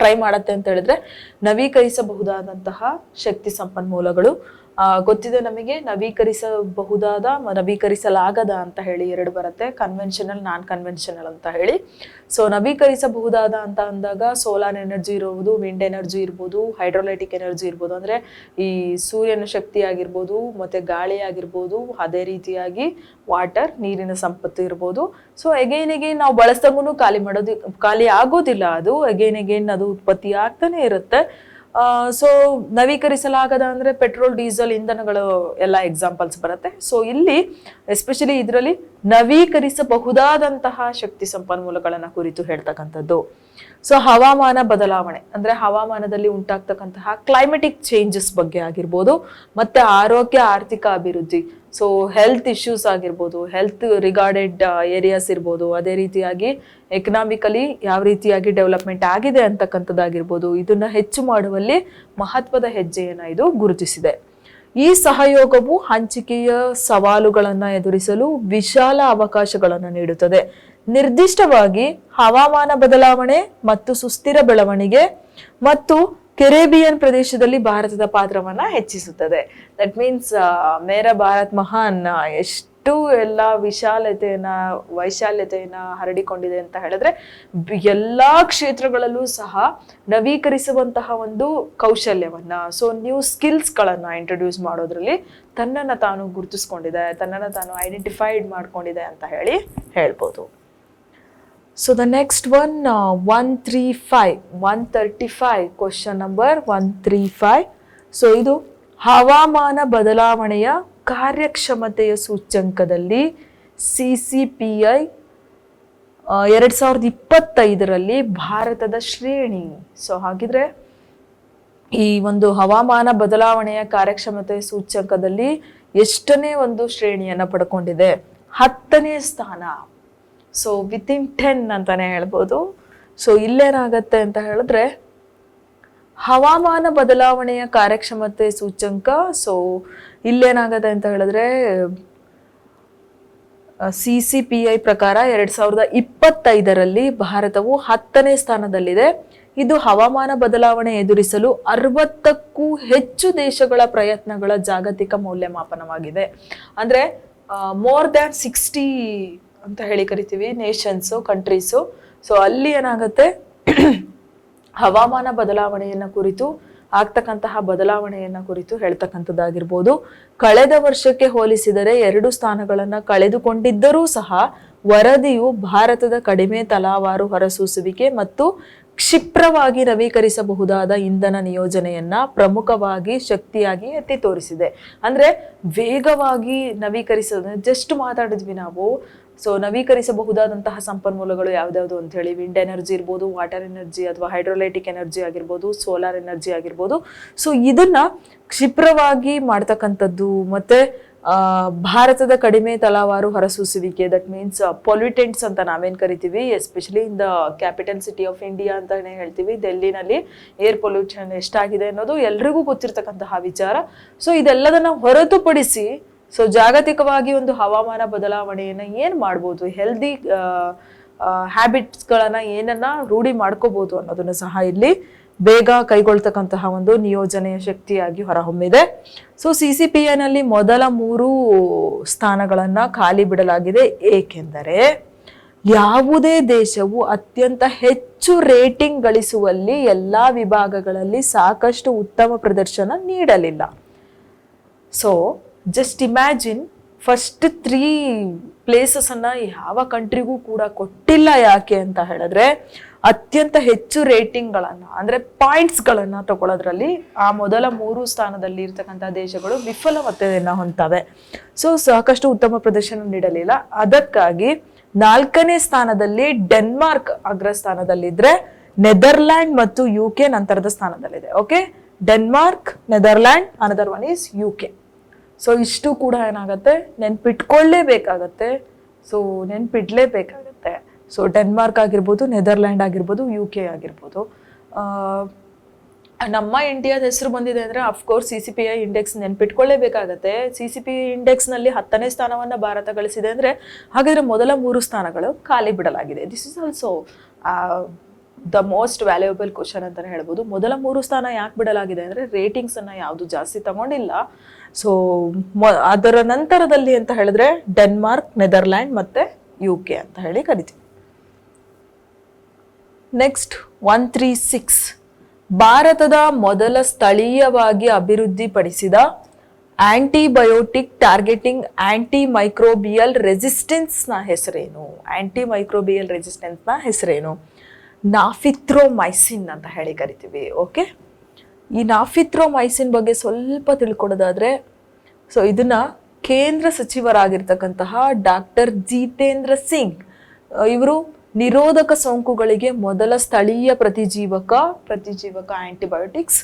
ಟ್ರೈ ಮಾಡತ್ತೆ ಅಂತ ಹೇಳಿದ್ರೆ ನವೀಕರಿಸಬಹುದಾದಂತಹ ಶಕ್ತಿ ಸಂಪನ್ಮೂಲಗಳು ಗೊತ್ತಿದೆ ನಮಗೆ, ನವೀಕರಿಸಬಹುದಾದ ನವೀಕರಿಸಲಾಗದ ಅಂತ ಹೇಳಿ ಎರಡು ಬರುತ್ತೆ. ಕನ್ವೆನ್ಷನಲ್ ನಾನ್ ಕನ್ವೆನ್ಷನಲ್ ಅಂತ ಹೇಳಿ. ಸೊ ನವೀಕರಿಸಬಹುದಾದ ಅಂತ ಅಂದಾಗ ಸೋಲಾರ್ ಎನರ್ಜಿ ಇರ್ಬೋದು ವಿಂಡ್ ಎನರ್ಜಿ ಇರ್ಬೋದು ಹೈಡ್ರೋಲೈಟಿಕ್ ಎನರ್ಜಿ ಇರ್ಬೋದು. ಅಂದರೆ ಈ ಸೂರ್ಯನ ಶಕ್ತಿ ಆಗಿರ್ಬೋದು, ಮತ್ತು ಗಾಳಿ ಆಗಿರ್ಬೋದು, ಅದೇ ರೀತಿಯಾಗಿ ವಾಟರ್ ನೀರಿನ ಸಂಪತ್ತು ಇರ್ಬೋದು. ಸೊ ಎಗೇನ್ ಎಗೇನ್ ನಾವು ಬಳಸ್ದಂಗೂ ಖಾಲಿ ಮಾಡೋದು, ಖಾಲಿ ಆಗೋದಿಲ್ಲ ಅದು. ಎಗೇನ್ ಎಗೇನ್ ಅದು ಉತ್ಪತ್ತಿ ಆಗ್ತಾನೆ ಇರುತ್ತೆ. ಸೊ ನವೀಕರಿಸಲಾಗದ ಅಂದರೆ ಪೆಟ್ರೋಲ್, ಡೀಸೆಲ್ ಇಂಧನಗಳು ಎಲ್ಲ ಎಕ್ಸಾಂಪಲ್ಸ್ ಬರುತ್ತೆ. ಸೊ ಇಲ್ಲಿ ಎಸ್ಪೆಷಲಿ ಇದರಲ್ಲಿ ನವೀಕರಿಸಬಹುದಾದಂತಹ ಶಕ್ತಿ ಸಂಪನ್ಮೂಲಗಳನ್ನ ಕುರಿತು ಹೇಳ್ತಕ್ಕಂಥದ್ದು. ಸೊ ಹವಾಮಾನ ಬದಲಾವಣೆ, ಅಂದ್ರೆ ಹವಾಮಾನದಲ್ಲಿ ಉಂಟಾಗ್ತಕ್ಕಂತಹ ಕ್ಲೈಮೆಟಿಕ್ ಚೇಂಜಸ್ ಬಗ್ಗೆ ಆಗಿರ್ಬೋದು, ಮತ್ತೆ ಆರೋಗ್ಯ, ಆರ್ಥಿಕ ಅಭಿವೃದ್ಧಿ ಸೊ ಹೆಲ್ತ್ ಇಶ್ಯೂಸ್ ಆಗಿರ್ಬೋದು ಹೆಲ್ತ್ ರಿಗಾರ್ಡೆಡ್ ಏರಿಯಾಸ್ ಇರ್ಬೋದು, ಅದೇ ರೀತಿಯಾಗಿ ಎಕನಾಮಿಕಲಿ ಯಾವ ರೀತಿಯಾಗಿ ಡೆವಲಪ್ಮೆಂಟ್ ಆಗಿದೆ ಅಂತಕ್ಕಂಥದ್ದಾಗಿರ್ಬೋದು, ಇದನ್ನ ಹೆಚ್ಚು ಮಾಡುವಲ್ಲಿ ಮಹತ್ವದ ಹೆಜ್ಜೆಯನ್ನು ಇದು ಗುರುತಿಸಿದೆ. ಈ ಸಹಯೋಗವು ಹಂಚಿಕೆಯ ಸವಾಲುಗಳನ್ನು ಎದುರಿಸಲು ವಿಶಾಲ ಅವಕಾಶಗಳನ್ನು ನೀಡುತ್ತದೆ. ನಿರ್ದಿಷ್ಟವಾಗಿ ಹವಾಮಾನ ಬದಲಾವಣೆ ಮತ್ತು ಸುಸ್ಥಿರ ಬೆಳವಣಿಗೆ ಮತ್ತು ಕೆರೇಬಿಯನ್ ಪ್ರದೇಶದಲ್ಲಿ ಭಾರತದ ಪಾತ್ರವನ್ನ ಹೆಚ್ಚಿಸುತ್ತದೆ. ದಟ್ ಮೀನ್ಸ್ ಮೇರ ಭಾರತ್ ಮಹಾನ್ ಎಷ್ಟು ಎಲ್ಲ ವಿಶಾಲತೆಯನ್ನ ವೈಶಾಲ್ಯತೆಯನ್ನ ಹರಡಿಕೊಂಡಿದೆ ಅಂತ ಹೇಳಿದ್ರೆ ಎಲ್ಲಾ ಕ್ಷೇತ್ರಗಳಲ್ಲೂ ಸಹ ನವೀಕರಿಸುವಂತಹ ಒಂದು ಕೌಶಲ್ಯವನ್ನ ಸೊ ನ್ಯೂ ಸ್ಕಿಲ್ಸ್ಗಳನ್ನ ಇಂಟ್ರೊಡ್ಯೂಸ್ ಮಾಡೋದ್ರಲ್ಲಿ ತನ್ನನ್ನು ತಾನು ಗುರುತಿಸ್ಕೊಂಡಿದೆ, ತನ್ನನ್ನು ತಾನು ಐಡೆಂಟಿಫೈಡ್ ಮಾಡ್ಕೊಂಡಿದೆ ಅಂತ ಹೇಳಿ ಹೇಳ್ಬೋದು. So the next one one three five one thirty five question number one three five so ಇದು ಹವಾಮಾನ ಬದಲಾವಣೆಯ ಕಾರ್ಯಕ್ಷಮತೆಯ ಸೂಚ್ಯಂಕದಲ್ಲಿ ಸಿ ಸಿ ಪಿ ಐ ಎರಡು ಸಾವಿರದ ಇಪ್ಪತ್ತೈದರಲ್ಲಿ ಭಾರತದ ಶ್ರೇಣಿ. ಸೊ ಹಾಗಿದ್ರೆ ಈ ಒಂದು ಹವಾಮಾನ ಬದಲಾವಣೆಯ ಕಾರ್ಯಕ್ಷಮತೆ ಸೂಚ್ಯಂಕದಲ್ಲಿ ಎಷ್ಟನೇ ಒಂದು ಶ್ರೇಣಿಯನ್ನು ಪಡ್ಕೊಂಡಿದೆ? ಹತ್ತನೇ ಸ್ಥಾನ. ಸೊ ವಿತಿನ್ ಟೆನ್ ಅಂತಾನೆ ಹೇಳ್ಬೋದು. ಸೊ ಇಲ್ಲೇನಾಗತ್ತೆ ಅಂತ ಹೇಳಿದ್ರೆ, ಹವಾಮಾನ ಬದಲಾವಣೆಯ ಕಾರ್ಯಕ್ಷಮತೆ ಸೂಚ್ಯಂಕ ಸೊ ಇಲ್ಲೇನಾಗತ್ತೆ ಅಂತ ಹೇಳಿದ್ರೆ ಸಿ ಸಿ ಪಿ ಐ ಪ್ರಕಾರ ಎರಡು ಸಾವಿರದ ಇಪ್ಪತ್ತೈದರಲ್ಲಿ ಭಾರತವು ಹತ್ತನೇ ಸ್ಥಾನದಲ್ಲಿದೆ. ಇದು ಹವಾಮಾನ ಬದಲಾವಣೆ ಎದುರಿಸಲು ಅರವತ್ತಕ್ಕೂ ಹೆಚ್ಚು ದೇಶಗಳ ಪ್ರಯತ್ನಗಳ ಜಾಗತಿಕ ಮೌಲ್ಯಮಾಪನವಾಗಿದೆ. ಅಂದ್ರೆ ಮೋರ್ ದ್ಯಾನ್ ಸಿಕ್ಸ್ಟಿ ಅಂತ ಹೇಳಿ ಕರಿತೀವಿ ನೇಷನ್ಸು ಕಂಟ್ರೀಸು ಸೊ ಅಲ್ಲಿ ಏನಾಗುತ್ತೆ? ಹವಾಮಾನ ಬದಲಾವಣೆಯನ್ನ ಕುರಿತು, ಆಗ್ತಕ್ಕಂತಹ ಬದಲಾವಣೆಯನ್ನ ಕುರಿತು ಹೇಳ್ತಕ್ಕಂಥದ್ದಾಗಿರ್ಬೋದು. ಕಳೆದ ವರ್ಷಕ್ಕೆ ಹೋಲಿಸಿದರೆ ಎರಡು ಸ್ಥಾನಗಳನ್ನ ಕಳೆದುಕೊಂಡಿದ್ದರೂ ಸಹ, ವರದಿಯು ಭಾರತದ ಕಡಿಮೆ ತಲಾವಾರು ಹೊರಸೂಸುವಿಕೆ ಮತ್ತು ಕ್ಷಿಪ್ರವಾಗಿ ನವೀಕರಿಸಬಹುದಾದ ಇಂಧನ ನಿಯೋಜನೆಯನ್ನ ಪ್ರಮುಖವಾಗಿ ಶಕ್ತಿಯಾಗಿ ಎತ್ತಿ ತೋರಿಸಿದೆ. ಅಂದ್ರೆ, ವೇಗವಾಗಿ ನವೀಕರಿಸೋದು ಜಸ್ಟ್ ಮಾತಾಡಿದ್ವಿ ನಾವು ಸೊ ನವೀಕರಿಸಬಹುದಾದಂತಹ ಸಂಪನ್ಮೂಲಗಳು ಯಾವ್ದಾವ್ದು ಅಂತ ಹೇಳಿ ವಿಂಡ್ ಎನರ್ಜಿ ಇರ್ಬೋದು ವಾಟರ್ ಎನರ್ಜಿ ಅಥವಾ ಹೈಡ್ರೋಲೈಟಿಕ್ ಎನರ್ಜಿ ಆಗಿರ್ಬೋದು ಸೋಲಾರ್ ಎನರ್ಜಿ ಆಗಿರ್ಬೋದು. ಸೊ ಇದನ್ನ ಕ್ಷಿಪ್ರವಾಗಿ ಮಾಡ್ತಕ್ಕಂಥದ್ದು ಮತ್ತೆ ಭಾರತದ ಕಡಿಮೆ ತಲಾವಾರು ಹೊರಸೂಸುವಿಕೆ ದಟ್ ಮೀನ್ಸ್ ಪೊಲ್ಯೂಟೆಂಟ್ಸ್ ಅಂತ ನಾವೇನ್ ಕರಿತೀವಿ? Especially in the capital city of India ಅಂತಲೇ ಹೇಳ್ತೀವಿ. ಡೆಲ್ಲಿನಲ್ಲಿ ಏರ್ ಪೊಲ್ಯೂಷನ್ ಎಷ್ಟಾಗಿದೆ ಅನ್ನೋದು ಎಲ್ರಿಗೂ ಗೊತ್ತಿರ್ತಕ್ಕಂತಹ ವಿಚಾರ. ಸೊ ಇದೆಲ್ಲದನ್ನ ಹೊರತುಪಡಿಸಿ ಸೊ ಜಾಗತಿಕವಾಗಿ ಒಂದು ಹವಾಮಾನ ಬದಲಾವಣೆಯನ್ನು ಏನು ಮಾಡ್ಬೋದು? ಹೆಲ್ದಿ ಹ್ಯಾಬಿಟ್ಸ್ಗಳನ್ನು ಏನನ್ನ ರೂಢಿ ಮಾಡ್ಕೋಬಹುದು ಅನ್ನೋದನ್ನ ಸಹ ಇಲ್ಲಿ ಬೇಗ ಕೈಗೊಳ್ತಕ್ಕಂತಹ ಒಂದು ನಿಯೋಜನೆಯ ಶಕ್ತಿಯಾಗಿ ಹೊರಹೊಮ್ಮಿದೆ. ಸೊ ಸಿ ಸಿ ಪಿ ಎನಲ್ಲಿ ಮೊದಲ ಮೂರು ಸ್ಥಾನಗಳನ್ನು ಖಾಲಿ ಬಿಡಲಾಗಿದೆ. ಏಕೆಂದರೆ ಯಾವುದೇ ದೇಶವು ಅತ್ಯಂತ ಹೆಚ್ಚು ರೇಟಿಂಗ್ ಗಳಿಸುವಲ್ಲಿ ಎಲ್ಲ ವಿಭಾಗಗಳಲ್ಲಿ ಸಾಕಷ್ಟು ಉತ್ತಮ ಪ್ರದರ್ಶನ ನೀಡಲಿಲ್ಲ. So just imagine first three places ಅನ್ನ ಯಾವ ಕಂಟ್ರಿಗೂ ಕೂಡ ಕೊಟ್ಟಿಲ್ಲ ಯಾಕೆ ಅಂತ ಹೇಳಿದ್ರೆ ಅತ್ಯಂತ ಹೆಚ್ಚು ರೇಟಿಂಗ್ಗಳನ್ನು ಅಂದ್ರೆ ಪಾಯಿಂಟ್ಸ್ ಗಳನ್ನ ತಗೊಳ್ಳೋದ್ರಲ್ಲಿ ಆ ಮೊದಲ ಮೂರು ಸ್ಥಾನದಲ್ಲಿ ಇರ್ತಕ್ಕಂಥ ದೇಶಗಳು ವಿಫಲವತ್ತತೆಯನ್ನು ಹೊಂತವೆ ಸೊ ಸಾಕಷ್ಟು ಉತ್ತಮ ಪ್ರದರ್ಶನ ನೀಡಲಿಲ್ಲ. ಅದಕ್ಕಾಗಿ ನಾಲ್ಕನೇ ಸ್ಥಾನದಲ್ಲಿ ಡೆನ್ಮಾರ್ಕ್ ಅಗ್ರ ಸ್ಥಾನದಲ್ಲಿದ್ರೆ ನೆದರ್ಲ್ಯಾಂಡ್ ಮತ್ತು ಯು ಕೆ ನಂತರದ ಸ್ಥಾನದಲ್ಲಿದೆ. Okay Denmark, Netherland another one is U K so ಇಷ್ಟು ಕೂಡ ಏನಾಗುತ್ತೆ? ನೆನ್ಪಿಟ್ಕೊಳ್ಳೇಬೇಕಾಗತ್ತೆ. ಸೊ ನೆನ್ಪಿಡ್ಲೇಬೇಕಾಗತ್ತೆ. ಸೊ ಡೆನ್ಮಾರ್ಕ್ ಆಗಿರ್ಬೋದು ನೆದರ್ಲ್ಯಾಂಡ್ ಆಗಿರ್ಬೋದು ಯು ಕೆ ಆಗಿರ್ಬೋದು. ನಮ್ಮ ಇಂಡಿಯಾದ ಹೆಸರು ಬಂದಿದೆ ಅಂದರೆ of course C C P I index ನೆನ್ಪಿಟ್ಕೊಳ್ಳೇಬೇಕಾಗತ್ತೆ. C C P ಇಂಡೆಕ್ಸ್ನಲ್ಲಿ ಹತ್ತನೇ ಸ್ಥಾನವನ್ನು ಭಾರತ ಗಳಿಸಿದೆ ಅಂದರೆ, ಹಾಗಿದ್ರೆ ಮೊದಲ ಮೂರು ಸ್ಥಾನಗಳು ಖಾಲಿ ಬಿಡಲಾಗಿದೆ. This is also the most valuable question ಅಂತಲೇ ಹೇಳ್ಬೋದು. ಮೊದಲ ಮೂರು ಸ್ಥಾನ ಯಾಕೆ ಬಿಡಲಾಗಿದೆ ಅಂದರೆ ರೇಟಿಂಗ್ಸನ್ನು ಯಾವುದು ಜಾಸ್ತಿ ತಗೊಂಡಿಲ್ಲ. ಸೊ ಅದರ ನಂತರದಲ್ಲಿ ಅಂತ ಹೇಳಿದ್ರೆ ಡೆನ್ಮಾರ್ಕ್, ನೆದರ್ಲ್ಯಾಂಡ್ ಮತ್ತು ಯು ಕೆ ಅಂತ ಹೇಳಿ ಕರಿತೀವಿ. ನೆಕ್ಸ್ಟ್ ಒನ್ ತ್ರೀ ಸಿಕ್ಸ್ ಭಾರತದ ಮೊದಲ ಸ್ಥಳೀಯವಾಗಿ ಅಭಿವೃದ್ಧಿಪಡಿಸಿದ ಆಂಟಿಬಯೋಟಿಕ್ ಟಾರ್ಗೆಟಿಂಗ್ ಆಂಟಿ ಮೈಕ್ರೋಬಿಯಲ್ ರೆಸಿಸ್ಟೆನ್ಸ್ನ ಹೆಸರೇನು? ಆಂಟಿ ಮೈಕ್ರೋಬಿಯಲ್ ರೆಸಿಸ್ಟೆನ್ಸ್ನ ಹೆಸರೇನು? ನಾಫಿಥ್ರೋಮೈಸಿನ್ ಅಂತ ಹೇಳಿ ಕರಿತೀವಿ ಓಕೆ ಈ ನಾಫಿತ್ರೋಮೈಸಿನ್ ಬಗ್ಗೆ ಸ್ವಲ್ಪ ತಿಳ್ಕೊಡೋದಾದ್ರೆ ಸೊ ಇದನ್ನ ಕೇಂದ್ರ ಸಚಿವರಾಗಿರ್ತಕ್ಕಂತಹ ಡಾಕ್ಟರ್ ಜಿತೇಂದ್ರ ಸಿಂಗ್ ಇವರು ನಿರೋಧಕ ಸೋಂಕುಗಳಿಗೆ ಮೊದಲ ಸ್ಥಳೀಯ ಪ್ರತಿಜೀವಕ ಪ್ರತಿಜೀವಕ ಆ್ಯಂಟಿಬಯೋಟಿಕ್ಸ್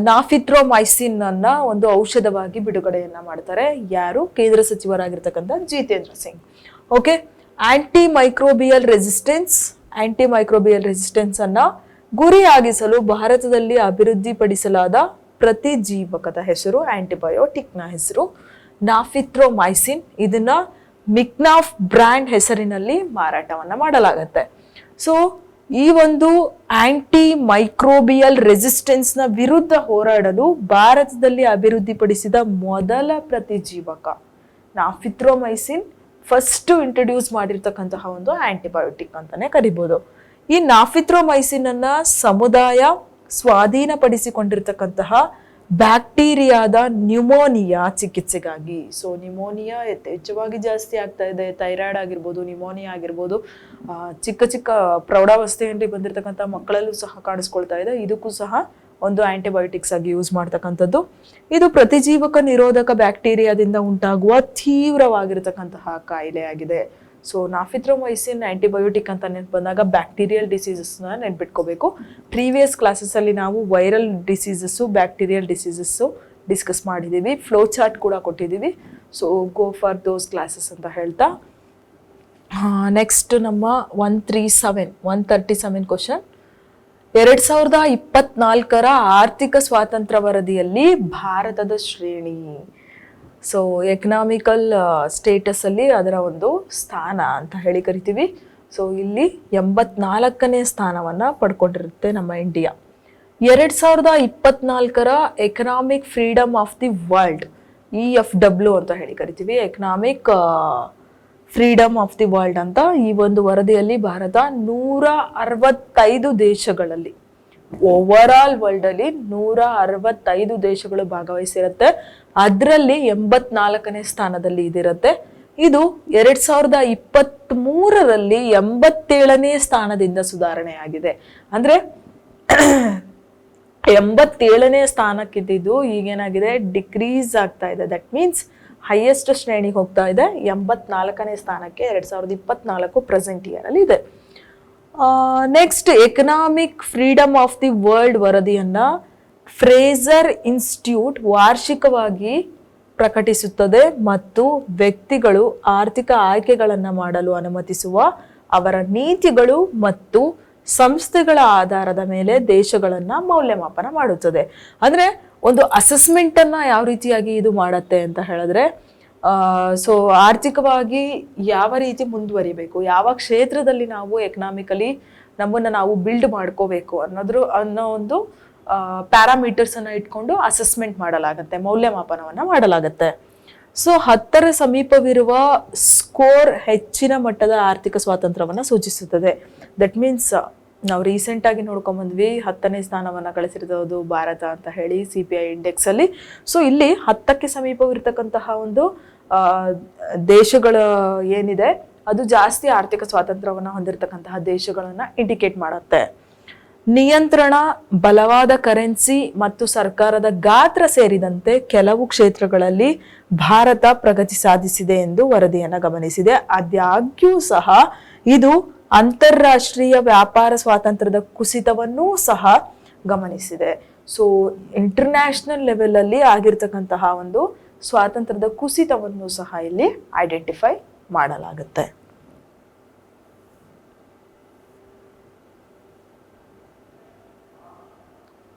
ನಾಫಿತ್ರೋಮೈಸಿನ್ ಅನ್ನ ಒಂದು ಔಷಧವಾಗಿ ಬಿಡುಗಡೆಯನ್ನ ಮಾಡ್ತಾರೆ ಯಾರು? ಕೇಂದ್ರ ಸಚಿವರಾಗಿರ್ತಕ್ಕಂಥ Jitendra Singh okay antimicrobial resistance antimicrobial resistance ಅನ್ನ ಗುರಿಯಾಗಿಸಲು ಭಾರತದಲ್ಲಿ ಅಭಿವೃದ್ಧಿಪಡಿಸಲಾದ ಪ್ರತಿಜೀವಕದ ಹೆಸರು ಆಂಟಿಬಯೋಟಿಕ್ನ ಹೆಸರು, ನಾಫಿತ್ರೋಮೈಸಿನ್. ಇದನ್ನ ಮಿಕ್ನಾಫ್ ಬ್ರ್ಯಾಂಡ್ ಹೆಸರಿನಲ್ಲಿ ಮಾರಾಟವನ್ನ ಮಾಡಲಾಗುತ್ತೆ. ಸೊ ಈ ಒಂದು ಆಂಟಿ ಮೈಕ್ರೋಬಿಯಲ್ ರೆಸಿಸ್ಟೆನ್ಸ್ನ ವಿರುದ್ಧ ಹೋರಾಡಲು ಭಾರತದಲ್ಲಿ ಅಭಿವೃದ್ಧಿಪಡಿಸಿದ ಮೊದಲ ಪ್ರತಿಜೀವಕ ನಾಫಿಥ್ರೋಮೈಸಿನ್ ಫಸ್ಟ್ ಇಂಟ್ರೊಡ್ಯೂಸ್ ಮಾಡಿರ್ತಕ್ಕಂತಹ ಒಂದು ಆ್ಯಂಟಿಬಯೋಟಿಕ್ ಅಂತಾನೆ ಕರಿಬೋದು. ಈ ನಾಫಿಥ್ರೋಮೈಸಿನ್ ಅನ್ನ ಸಮುದಾಯ ಸ್ವಾಧೀನಪಡಿಸಿಕೊಂಡಿರ್ತಕ್ಕಂತಹ ಬ್ಯಾಕ್ಟೀರಿಯಾದ ನ್ಯೂಮೋನಿಯಾ ಚಿಕಿತ್ಸೆಗಾಗಿ. ಸೊ ನ್ಯೂಮೋನಿಯಾ ಯಥೇಚ್ಛವಾಗಿ ಜಾಸ್ತಿ ಆಗ್ತಾ ಇದೆ. ಥೈರಾಯ್ಡ್ ಆಗಿರ್ಬೋದು, ನ್ಯೂಮೋನಿಯಾ ಆಗಿರ್ಬೋದು ಚಿಕ್ಕ ಚಿಕ್ಕ ಪ್ರೌಢಾವಸ್ಥೆಯಲ್ಲಿ ಬಂದಿರತಕ್ಕಂಥ ಮಕ್ಕಳಲ್ಲೂ ಸಹ ಕಾಣಿಸ್ಕೊಳ್ತಾ ಇದೆ. ಇದಕ್ಕೂ ಸಹ ಒಂದು ಆಂಟಿಬಯೋಟಿಕ್ಸ್ ಆಗಿ ಯೂಸ್ ಮಾಡ್ತಕ್ಕಂಥದ್ದು. ಇದು ಪ್ರತಿಜೀವಕ ನಿರೋಧಕ ಬ್ಯಾಕ್ಟೀರಿಯಾದಿಂದ ಉಂಟಾಗುವ ತೀವ್ರವಾಗಿರ್ತಕ್ಕಂತಹ ಕಾಯಿಲೆಯಾಗಿದೆ. ಸೊ ನಾಫಿತ್ರೋಮೈಸಿನ್ ಆಂಟಿಬಯೋಟಿಕ್ ಅಂತ ನೆನಪು ಬಂದಾಗ ಬ್ಯಾಕ್ಟೀರಿಯಲ್ ಡಿಸೀಸಸ್ನ ನೆನ್ಪಿಟ್ಕೋಬೇಕು. ಪ್ರೀವಿಯಸ್ ಕ್ಲಾಸಸ್ಸಲ್ಲಿ ನಾವು viral diseases bacterial diseases discuss ಮಾಡಿದ್ದೀವಿ ಫ್ಲೋ ಚಾರ್ಟ್ ಕೂಡ ಕೊಟ್ಟಿದ್ದೀವಿ so go for those classes ಅಂತ ಹೇಳ್ತಾ. ನೆಕ್ಸ್ಟ್ ನಮ್ಮ one three seven one thirty seven question ಎರಡ್ ಸಾವಿರದ ಇಪ್ಪತ್ನಾಲ್ಕರ ಆರ್ಥಿಕ ಸ್ವಾತಂತ್ರ್ಯ ವರದಿಯಲ್ಲಿ ಭಾರತದ ಶ್ರೇಣಿ. ಸೊ ಎಕನಾಮಿಕಲ್ ಸ್ಟೇಟಸ್ ಅಲ್ಲಿ ಅದರ ಒಂದು ಸ್ಥಾನ ಅಂತ ಹೇಳಿ ಕರಿತೀವಿ. ಸೊ ಇಲ್ಲಿ ಎಂಬತ್ನಾಲ್ಕನೇ ಸ್ಥಾನವನ್ನ ಪಡ್ಕೊಂಡಿರುತ್ತೆ ನಮ್ಮ ಇಂಡಿಯಾ ಎರಡ್ ಸಾವಿರದ ಇಪ್ಪತ್ನಾಲ್ಕರ economic freedom of the world E F W ಅಂತ ಹೇಳಿ ಕರಿತೀವಿ. Economic freedom of the world ಅಂತ ಈ ಒಂದು ವರದಿಯಲ್ಲಿ ಭಾರತ ನೂರ ಅರವತ್ತೈದು ದೇಶಗಳಲ್ಲಿ ಓವರ್ ಆಲ್ ವರ್ಲ್ಡ್ ಅಲ್ಲಿ ನೂರ ಅರವತ್ತೈದು ದೇಶಗಳು ಭಾಗವಹಿಸಿರುತ್ತೆ. ಅದರಲ್ಲಿ ಎಂಬತ್ನಾಲ್ಕನೇ ಸ್ಥಾನದಲ್ಲಿ ಇದಿರುತ್ತೆ. ಇದು ಎರಡ್ ಸಾವಿರದ ಇಪ್ಪತ್ತ್ ಮೂರರಲ್ಲಿ ಎಂಬತ್ತೇಳನೇ ಸ್ಥಾನದಿಂದ ಸುಧಾರಣೆಯಾಗಿದೆ. ಅಂದ್ರೆ ಎಂಬತ್ತೇಳನೇ ಸ್ಥಾನಕ್ಕಿದ್ದು ಈಗೇನಾಗಿದೆ? ಡಿಕ್ರೀಸ್ ಆಗ್ತಾ ಇದೆ. ದಟ್ ಮೀನ್ಸ್ ಹೈಯೆಸ್ಟ್ ಶ್ರೇಣಿಗೆ ಹೋಗ್ತಾ ಇದೆ. ಎಂಬತ್ನಾಲ್ಕನೇ ಸ್ಥಾನಕ್ಕೆ ಎರಡ್ ಸಾವಿರದ ಇಪ್ಪತ್ನಾಲ್ಕು ಪ್ರೆಸೆಂಟ್ ಇಯರ್ ಅಲ್ಲಿ ಇದೆ. Next economic freedom of the world ವರದಿಯನ್ನು ಫ್ರೇಸರ್ ಇನ್ಸ್ಟಿಟ್ಯೂಟ್ ವಾರ್ಷಿಕವಾಗಿ ಪ್ರಕಟಿಸುತ್ತದೆ ಮತ್ತು ವ್ಯಕ್ತಿಗಳು ಆರ್ಥಿಕ ಆಯ್ಕೆಗಳನ್ನು ಮಾಡಲು ಅನುಮತಿಸುವ ಅವರ ನೀತಿಗಳು ಮತ್ತು ಸಂಸ್ಥೆಗಳ ಆಧಾರದ ಮೇಲೆ ದೇಶಗಳನ್ನು ಮೌಲ್ಯಮಾಪನ ಮಾಡುತ್ತದೆ. ಅಂದ್ರೆ ಒಂದು ಅಸೆಸ್ಮೆಂಟ್ ಅನ್ನ ಯಾವ ರೀತಿಯಾಗಿ ಇದು ಮಾಡತ್ತೆ ಅಂತ ಹೇಳಿದ್ರೆ ಸೊ ಆರ್ಥಿಕವಾಗಿ ಯಾವ ರೀತಿ ಮುಂದುವರಿಬೇಕು, ಯಾವ ಕ್ಷೇತ್ರದಲ್ಲಿ ನಾವು ಎಕನಾಮಿಕಲಿ ನಮ್ಮನ್ನ ನಾವು ಬಿಲ್ಡ್ ಮಾಡ್ಕೋಬೇಕು ಅನ್ನೋದ್ರ, ಅನ್ನೋ ಒಂದು ಪ್ಯಾರಾಮೀಟರ್ಸ್ ಅನ್ನ ಇಟ್ಕೊಂಡು ಅಸೆಸ್ಮೆಂಟ್ ಮಾಡಲಾಗತ್ತೆ, ಮೌಲ್ಯಮಾಪನವನ್ನ ಮಾಡಲಾಗತ್ತೆ. ಸೊ ಹತ್ತರ ಸಮೀಪವಿರುವ ಸ್ಕೋರ್ ಹೆಚ್ಚಿನ ಮಟ್ಟದ ಆರ್ಥಿಕ ಸ್ವಾತಂತ್ರ್ಯವನ್ನ ಸೂಚಿಸುತ್ತದೆ. ದಟ್ ಮೀನ್ಸ್ ನಾವು ರೀಸೆಂಟ್ ಆಗಿ ನೋಡ್ಕೊಂಡ್ ಬಂದ್ವಿ ಹತ್ತನೇ ಸ್ಥಾನವನ್ನ ಗಳಿಸಿರೋದು ಭಾರತ ಅಂತ ಹೇಳಿ ಸಿ ಪಿ ಐ ಇಂಡೆಕ್ಸ್ ಅಲ್ಲಿ. ಸೊ ಇಲ್ಲಿ ಹತ್ತಕ್ಕೆ ಸಮೀಪವಿರತಕ್ಕಂತಹ ಒಂದು ದೇಶಗಳ ಏನಿದೆ, ಅದು ಜಾಸ್ತಿ ಆರ್ಥಿಕ ಸ್ವಾತಂತ್ರ್ಯವನ್ನ ಹೊಂದಿರತಕ್ಕಂತಹ ದೇಶಗಳನ್ನ ಇಂಡಿಕೇಟ್ ಮಾಡುತ್ತೆ. ನಿಯಂತ್ರಣ, ಬಲವಾದ ಕರೆನ್ಸಿ ಮತ್ತು ಸರ್ಕಾರದ ಗಾತ್ರ ಸೇರಿದಂತೆ ಕೆಲವು ಕ್ಷೇತ್ರಗಳಲ್ಲಿ ಭಾರತ ಪ್ರಗತಿ ಸಾಧಿಸಿದೆ ಎಂದು ವರದಿಯನ್ನು ಗಮನಿಸಿದೆ. ಆದಾಗ್ಯೂ ಸಹ ಇದು ಅಂತಾರಾಷ್ಟ್ರೀಯ ವ್ಯಾಪಾರ ಸ್ವಾತಂತ್ರ್ಯದ ಕುಸಿತವನ್ನೂ ಸಹ ಗಮನಿಸಿದೆ. ಸೊ ಇಂಟರ್ನ್ಯಾಷನಲ್ ಲೆವೆಲಲ್ಲಿ ಆಗಿರ್ತಕ್ಕಂತಹ ಒಂದು ಸ್ವಾತಂತ್ರ್ಯದ ಕುಸಿತವನ್ನು ಸಹ ಇಲ್ಲಿ ಐಡೆಂಟಿಫೈ ಮಾಡಲಾಗುತ್ತೆ.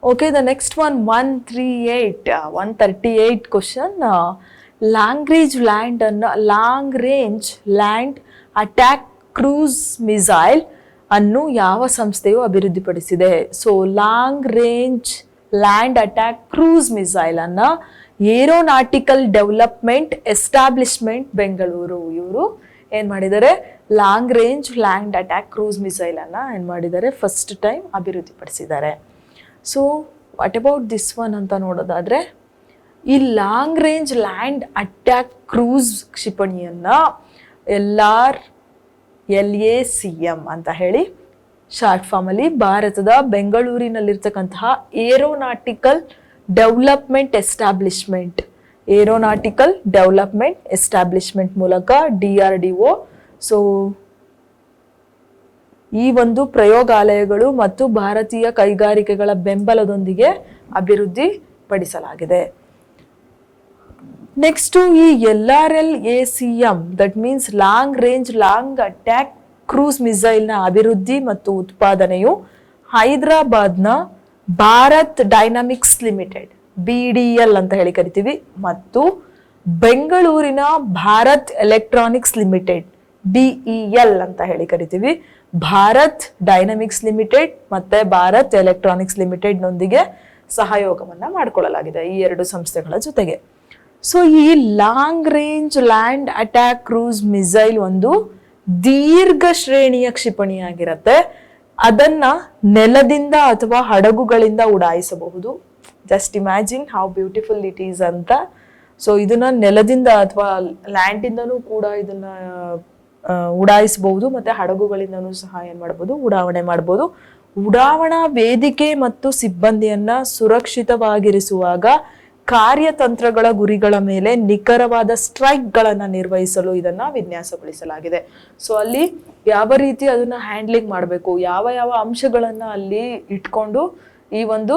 Okay the next one 138, uh, 138 one thirty eight range land uh, long range land attack cruise missile ಅನ್ನು ಯಾವ ಸಂಸ್ಥೆಯು ಅಭಿವೃದ್ಧಿಪಡಿಸಿದೆ? So long range land attack cruise missile ಅನ್ನ ಏರೋನಾಟಿಕಲ್ ಡೆವಲಪ್ಮೆಂಟ್ ಎಸ್ಟಾಬ್ಲಿಷ್ಮೆಂಟ್ ಬೆಂಗಳೂರು. ಇವರು ಏನು ಮಾಡಿದ್ದಾರೆ? Long range land attack cruise missile ಅನ್ನ ಏನ್ ಮಾಡಿದ್ದಾರೆ? ಫಸ್ಟ್ ಟೈಮ್ ಅಭಿವೃದ್ಧಿಪಡಿಸಿದ್ದಾರೆ. So what about this one ಅಂತ ನೋಡೋದಾದ್ರೆ, ಈ long range land attack cruise ಕ್ಷಿಪಣಿಯನ್ನು ಎಲ್ಲಾರ್ ಎಲ್ ಎ ಸಿ ಎಂ ಅಂತ ಹೇಳಿ ಶಾರ್ಟ್ ಫಾರ್ಮಲ್ಲಿ ಭಾರತದ ಬೆಂಗಳೂರಿನಲ್ಲಿರ್ತಕ್ಕಂತಹ aeronautical development establishment. Aeronautical development establishment ಮೂಲಕ D R D O. So ಈ ಒಂದು ಪ್ರಯೋಗಾಲಯಗಳು ಮತ್ತು ಭಾರತೀಯ ಕೈಗಾರಿಕೆಗಳ ಬೆಂಬಲದೊಂದಿಗೆ ಅಭಿವೃದ್ಧಿ ಪಡಿಸಲಾಗಿದೆ ನೆಕ್ಸ್ಟ್ ಈ L R L A C M that means long range long attack cruise ಮಿಸೈಲ್ನ ಅಭಿವೃದ್ಧಿ ಮತ್ತು ಉತ್ಪಾದನೆಯು ಹೈದರಾಬಾದ್ನ Bharat dynamics limited B D L ಅಂತ ಹೇಳಿ ಕರಿತೀವಿ, ಮತ್ತು ಬೆಂಗಳೂರಿನ ಭಾರತ್ ಎಲೆಕ್ಟ್ರಾನಿಕ್ಸ್ ಲಿಮಿಟೆಡ್ ಬಿಇಎಲ್ ಅಂತ ಹೇಳಿ ಕರಿತೀವಿ. ಭಾರತ್ ಡೈನಾಮಿಕ್ಸ್ ಲಿಮಿಟೆಡ್ ಮತ್ತೆ ಭಾರತ್ ಎಲೆಕ್ಟ್ರಾನಿಕ್ಸ್ ಲಿಮಿಟೆಡ್ನೊಂದಿಗೆ ಸಹಯೋಗವನ್ನು ಮಾಡಿಕೊಳ್ಳಲಾಗಿದೆ ಈ ಎರಡು ಸಂಸ್ಥೆಗಳ ಜೊತೆಗೆ. ಸೊ ಈ long range land attack cruise missile ಒಂದು ದೀರ್ಘ ಶ್ರೇಣಿಯ ಕ್ಷಿಪಣಿಯಾಗಿರುತ್ತೆ. ಅದನ್ನ ನೆಲದಿಂದ ಅಥವಾ ಹಡಗುಗಳಿಂದ ಉಡಾಯಿಸಬಹುದು. Just imagine how beautiful it is ಅಂತ. ಸೊ ಇದನ್ನ ನೆಲದಿಂದ ಅಥವಾ ಲ್ಯಾಂಡಿಂದನೂ ಕೂಡ ಇದನ್ನ ಉಡಾಯಿಸಬಹುದು ಮತ್ತೆ ಹಡಗುಗಳಿಂದನೂ ಸಹ ಏನು ಮಾಡಬಹುದು ಉಡಾವಣೆ ಮಾಡಬಹುದು ಉಡಾವಣಾ ವೇದಿಕೆ ಮತ್ತು ಸಿಬ್ಬಂದಿಯನ್ನ ಸುರಕ್ಷಿತವಾಗಿರಿಸುವಾಗ ಕಾರ್ಯತಂತ್ರಗಳ ಗುರಿಗಳ ಮೇಲೆ ನಿಖರವಾದ ಸ್ಟ್ರೈಕ್ಗಳನ್ನು ನಿರ್ವಹಿಸಲು ಇದನ್ನ ವಿನ್ಯಾಸಗೊಳಿಸಲಾಗಿದೆ. ಸೊ ಅಲ್ಲಿ ಯಾವ ರೀತಿ ಅದನ್ನ ಹ್ಯಾಂಡ್ಲಿಂಗ್ ಮಾಡಬೇಕು, ಯಾವ ಯಾವ ಅಂಶಗಳನ್ನು ಅಲ್ಲಿ ಇಟ್ಕೊಂಡು ಈ ಒಂದು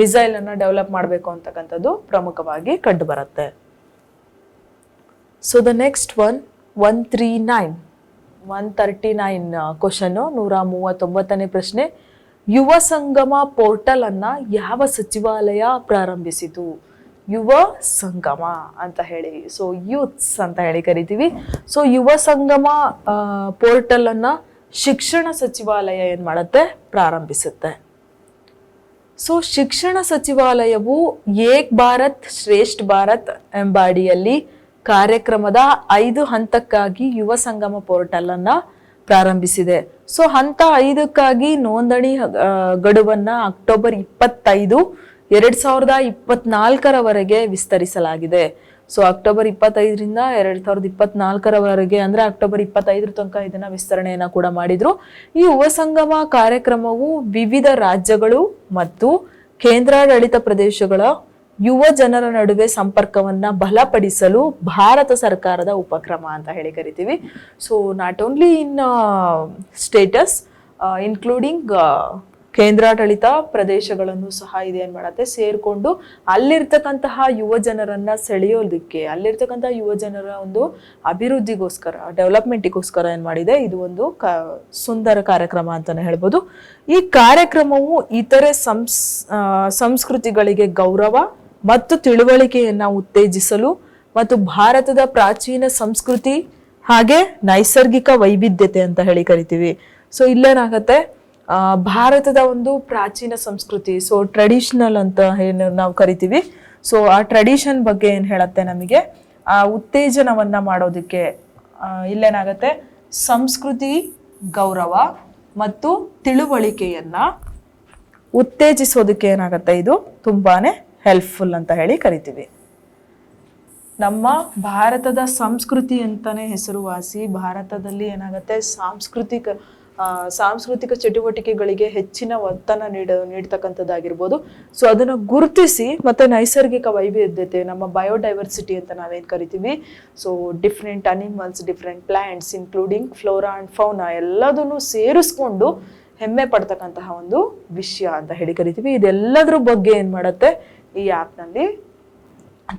ಮಿಸೈಲ್ ಅನ್ನ ಡೆವಲಪ್ ಮಾಡಬೇಕು ಅಂತಕ್ಕಂಥದ್ದು ಪ್ರಮುಖವಾಗಿ ಕಂಡು ಬರುತ್ತೆ so the next one one three nine one thirty nine question ನೂರ ಮೂವತ್ತೊಂಬತ್ತನೇ ಪ್ರಶ್ನೆ. ಯುವ ಸಂಗಮ ಪೋರ್ಟಲ್ ಅನ್ನ ಯಾವ ಸಚಿವಾಲಯ ಪ್ರಾರಂಭಿಸಿತು? ಯುವ ಸಂಗಮ ಅಂತ ಹೇಳಿ. ಸೊ ಯೂತ್ಸ್ ಅಂತ ಹೇಳಿ ಕರಿತೀವಿ. ಸೊ ಯುವ ಸಂಗಮ ಪೋರ್ಟಲ್ ಅನ್ನ ಶಿಕ್ಷಣ ಸಚಿವಾಲಯ ಏನ್ ಮಾಡುತ್ತೆ? ಪ್ರಾರಂಭಿಸುತ್ತೆ. ಸೊ ಶಿಕ್ಷಣ ಸಚಿವಾಲಯವು ಏಕ್ ಭಾರತ್ ಶ್ರೇಷ್ಠ ಭಾರತ್ ಎಂಬ ಅಡಿಯಲ್ಲಿ ಕಾರ್ಯಕ್ರಮದ ಐದು ಹಂತಕ್ಕಾಗಿ ಯುವ ಸಂಗಮ ಪೋರ್ಟಲ್ ಅನ್ನ ಪ್ರಾರಂಭಿಸಿದೆ. ಸೊ ಹಂತ ಐದಕ್ಕಾಗಿ ನೋಂದಣಿ ಗಡುವನ್ನ ಅಕ್ಟೋಬರ್ ಇಪ್ಪತ್ತೈದು, ಎರಡ್ ಸಾವಿರದ ಇಪ್ಪತ್ನಾಲ್ಕರವರೆಗೆ ವಿಸ್ತರಿಸಲಾಗಿದೆ. ಸೊ ಅಕ್ಟೋಬರ್ ಇಪ್ಪತ್ತೈದರಿಂದ ಎರಡ್ ಸಾವಿರದ ಇಪ್ಪತ್ನಾಲ್ಕರವರೆಗೆ, ಅಂದ್ರೆ ಅಕ್ಟೋಬರ್ ಇಪ್ಪತ್ತೈದರ ತನಕ ಇದನ್ನ ವಿಸ್ತರಣೆಯನ್ನ ಕೂಡ ಮಾಡಿದ್ರು. ಈ ಉಪಸಂಗಮ ಸಂಗಮ ಕಾರ್ಯಕ್ರಮವು ವಿವಿಧ ರಾಜ್ಯಗಳು ಮತ್ತು ಕೇಂದ್ರಾಡಳಿತ ಪ್ರದೇಶಗಳ ಯುವ ಜನರ ನಡುವೆ ಸಂಪರ್ಕವನ್ನ ಬಲಪಡಿಸಲು ಭಾರತ ಸರ್ಕಾರದ ಉಪಕ್ರಮ ಅಂತ ಹೇಳಿ ಕರಿತೀವಿ. So not only in states including ಕೇಂದ್ರಾಡಳಿತ ಪ್ರದೇಶಗಳನ್ನು ಸಹ ಇದೇನ್ ಮಾಡತ್ತೆ? ಸೇರಿಕೊಂಡು ಅಲ್ಲಿರ್ತಕ್ಕಂತಹ ಯುವ ಜನರನ್ನ ಸೆಳೆಯೋದಕ್ಕೆ ಅಲ್ಲಿರ್ತಕ್ಕಂತಹ ಯುವ ಜನರ ಒಂದು ಅಭಿವೃದ್ಧಿಗೋಸ್ಕರ ಡೆವಲಪ್ಮೆಂಟಿಗೋಸ್ಕರ ಏನು ಮಾಡಿದೆ? ಇದು ಒಂದು ಕ, ಸುಂದರ ಕಾರ್ಯಕ್ರಮ ಅಂತಲೇ ಹೇಳ್ಬೋದು. ಈ ಕಾರ್ಯಕ್ರಮವು ಇತರೆ ಸಂಸ್ ಸಂಸ್ಕೃತಿಗಳಿಗೆ ಗೌರವ ಮತ್ತು ತಿಳುವಳಿಕೆಯನ್ನು ಉತ್ತೇಜಿಸಲು ಮತ್ತು ಭಾರತದ ಪ್ರಾಚೀನ ಸಂಸ್ಕೃತಿ ಹಾಗೆ ನೈಸರ್ಗಿಕ ವೈವಿಧ್ಯತೆ ಅಂತ ಹೇಳಿ ಕರಿತೀವಿ. ಸೊ ಇಲ್ಲೇನಾಗತ್ತೆ? ಭಾರತದ ಒಂದು ಪ್ರಾಚೀನ ಸಂಸ್ಕೃತಿ ಸೊ ಟ್ರೆಡಿಷನಲ್ ಅಂತ ಏನು ನಾವು ಕರಿತೀವಿ. ಸೊ ಆ ಟ್ರೆಡಿಷನ್ ಬಗ್ಗೆ ಏನು ಹೇಳತ್ತೆ ನಮಗೆ? ಆ, ಉತ್ತೇಜನವನ್ನ ಮಾಡೋದಕ್ಕೆ ಇಲ್ಲೇನಾಗತ್ತೆ? ಸಂಸ್ಕೃತಿ, ಗೌರವ ಮತ್ತು ತಿಳುವಳಿಕೆಯನ್ನು ಉತ್ತೇಜಿಸೋದಕ್ಕೆ ಏನಾಗುತ್ತೆ ಇದು? ತುಂಬಾನೇ ಹೆಲ್ಪ್ಫುಲ್ ಅಂತ ಹೇಳಿ ಕರಿತೀವಿ. ನಮ್ಮ ಭಾರತದ ಸಂಸ್ಕೃತಿ ಅಂತಲೇ ಹೆಸರುವಾಸಿ, ಭಾರತದಲ್ಲಿ ಏನಾಗುತ್ತೆ ಸಾಂಸ್ಕೃತಿಕ ಸಾಂಸ್ಕೃತಿಕ ಚಟುವಟಿಕೆಗಳಿಗೆ ಹೆಚ್ಚಿನ ಒತ್ತನ್ನು ನೀಡ, ನೀಡ್ತಕ್ಕಂಥದ್ದಾಗಿರ್ಬೋದು. ಸೊ ಅದನ್ನ ಗುರುತಿಸಿ ಮತ್ತೆ ನೈಸರ್ಗಿಕ ವೈವಿಧ್ಯತೆ, ನಮ್ಮ ಬಯೋಡೈವರ್ಸಿಟಿ ಅಂತ ನಾವೇನು ಕರಿತೀವಿ? So different animals different plants including flora and fauna ಎಲ್ಲದನ್ನು ಸೇರಿಸ್ಕೊಂಡು ಹೆಮ್ಮೆ ಪಡ್ತಕ್ಕಂತಹ ಒಂದು ವಿಷಯ ಅಂತ ಹೇಳಿ ಕರಿತೀವಿ. ಇದೆಲ್ಲದ್ರ ಬಗ್ಗೆ ಏನು ಮಾಡುತ್ತೆ? ಈ ಆ್ಯಪ್ನಲ್ಲಿ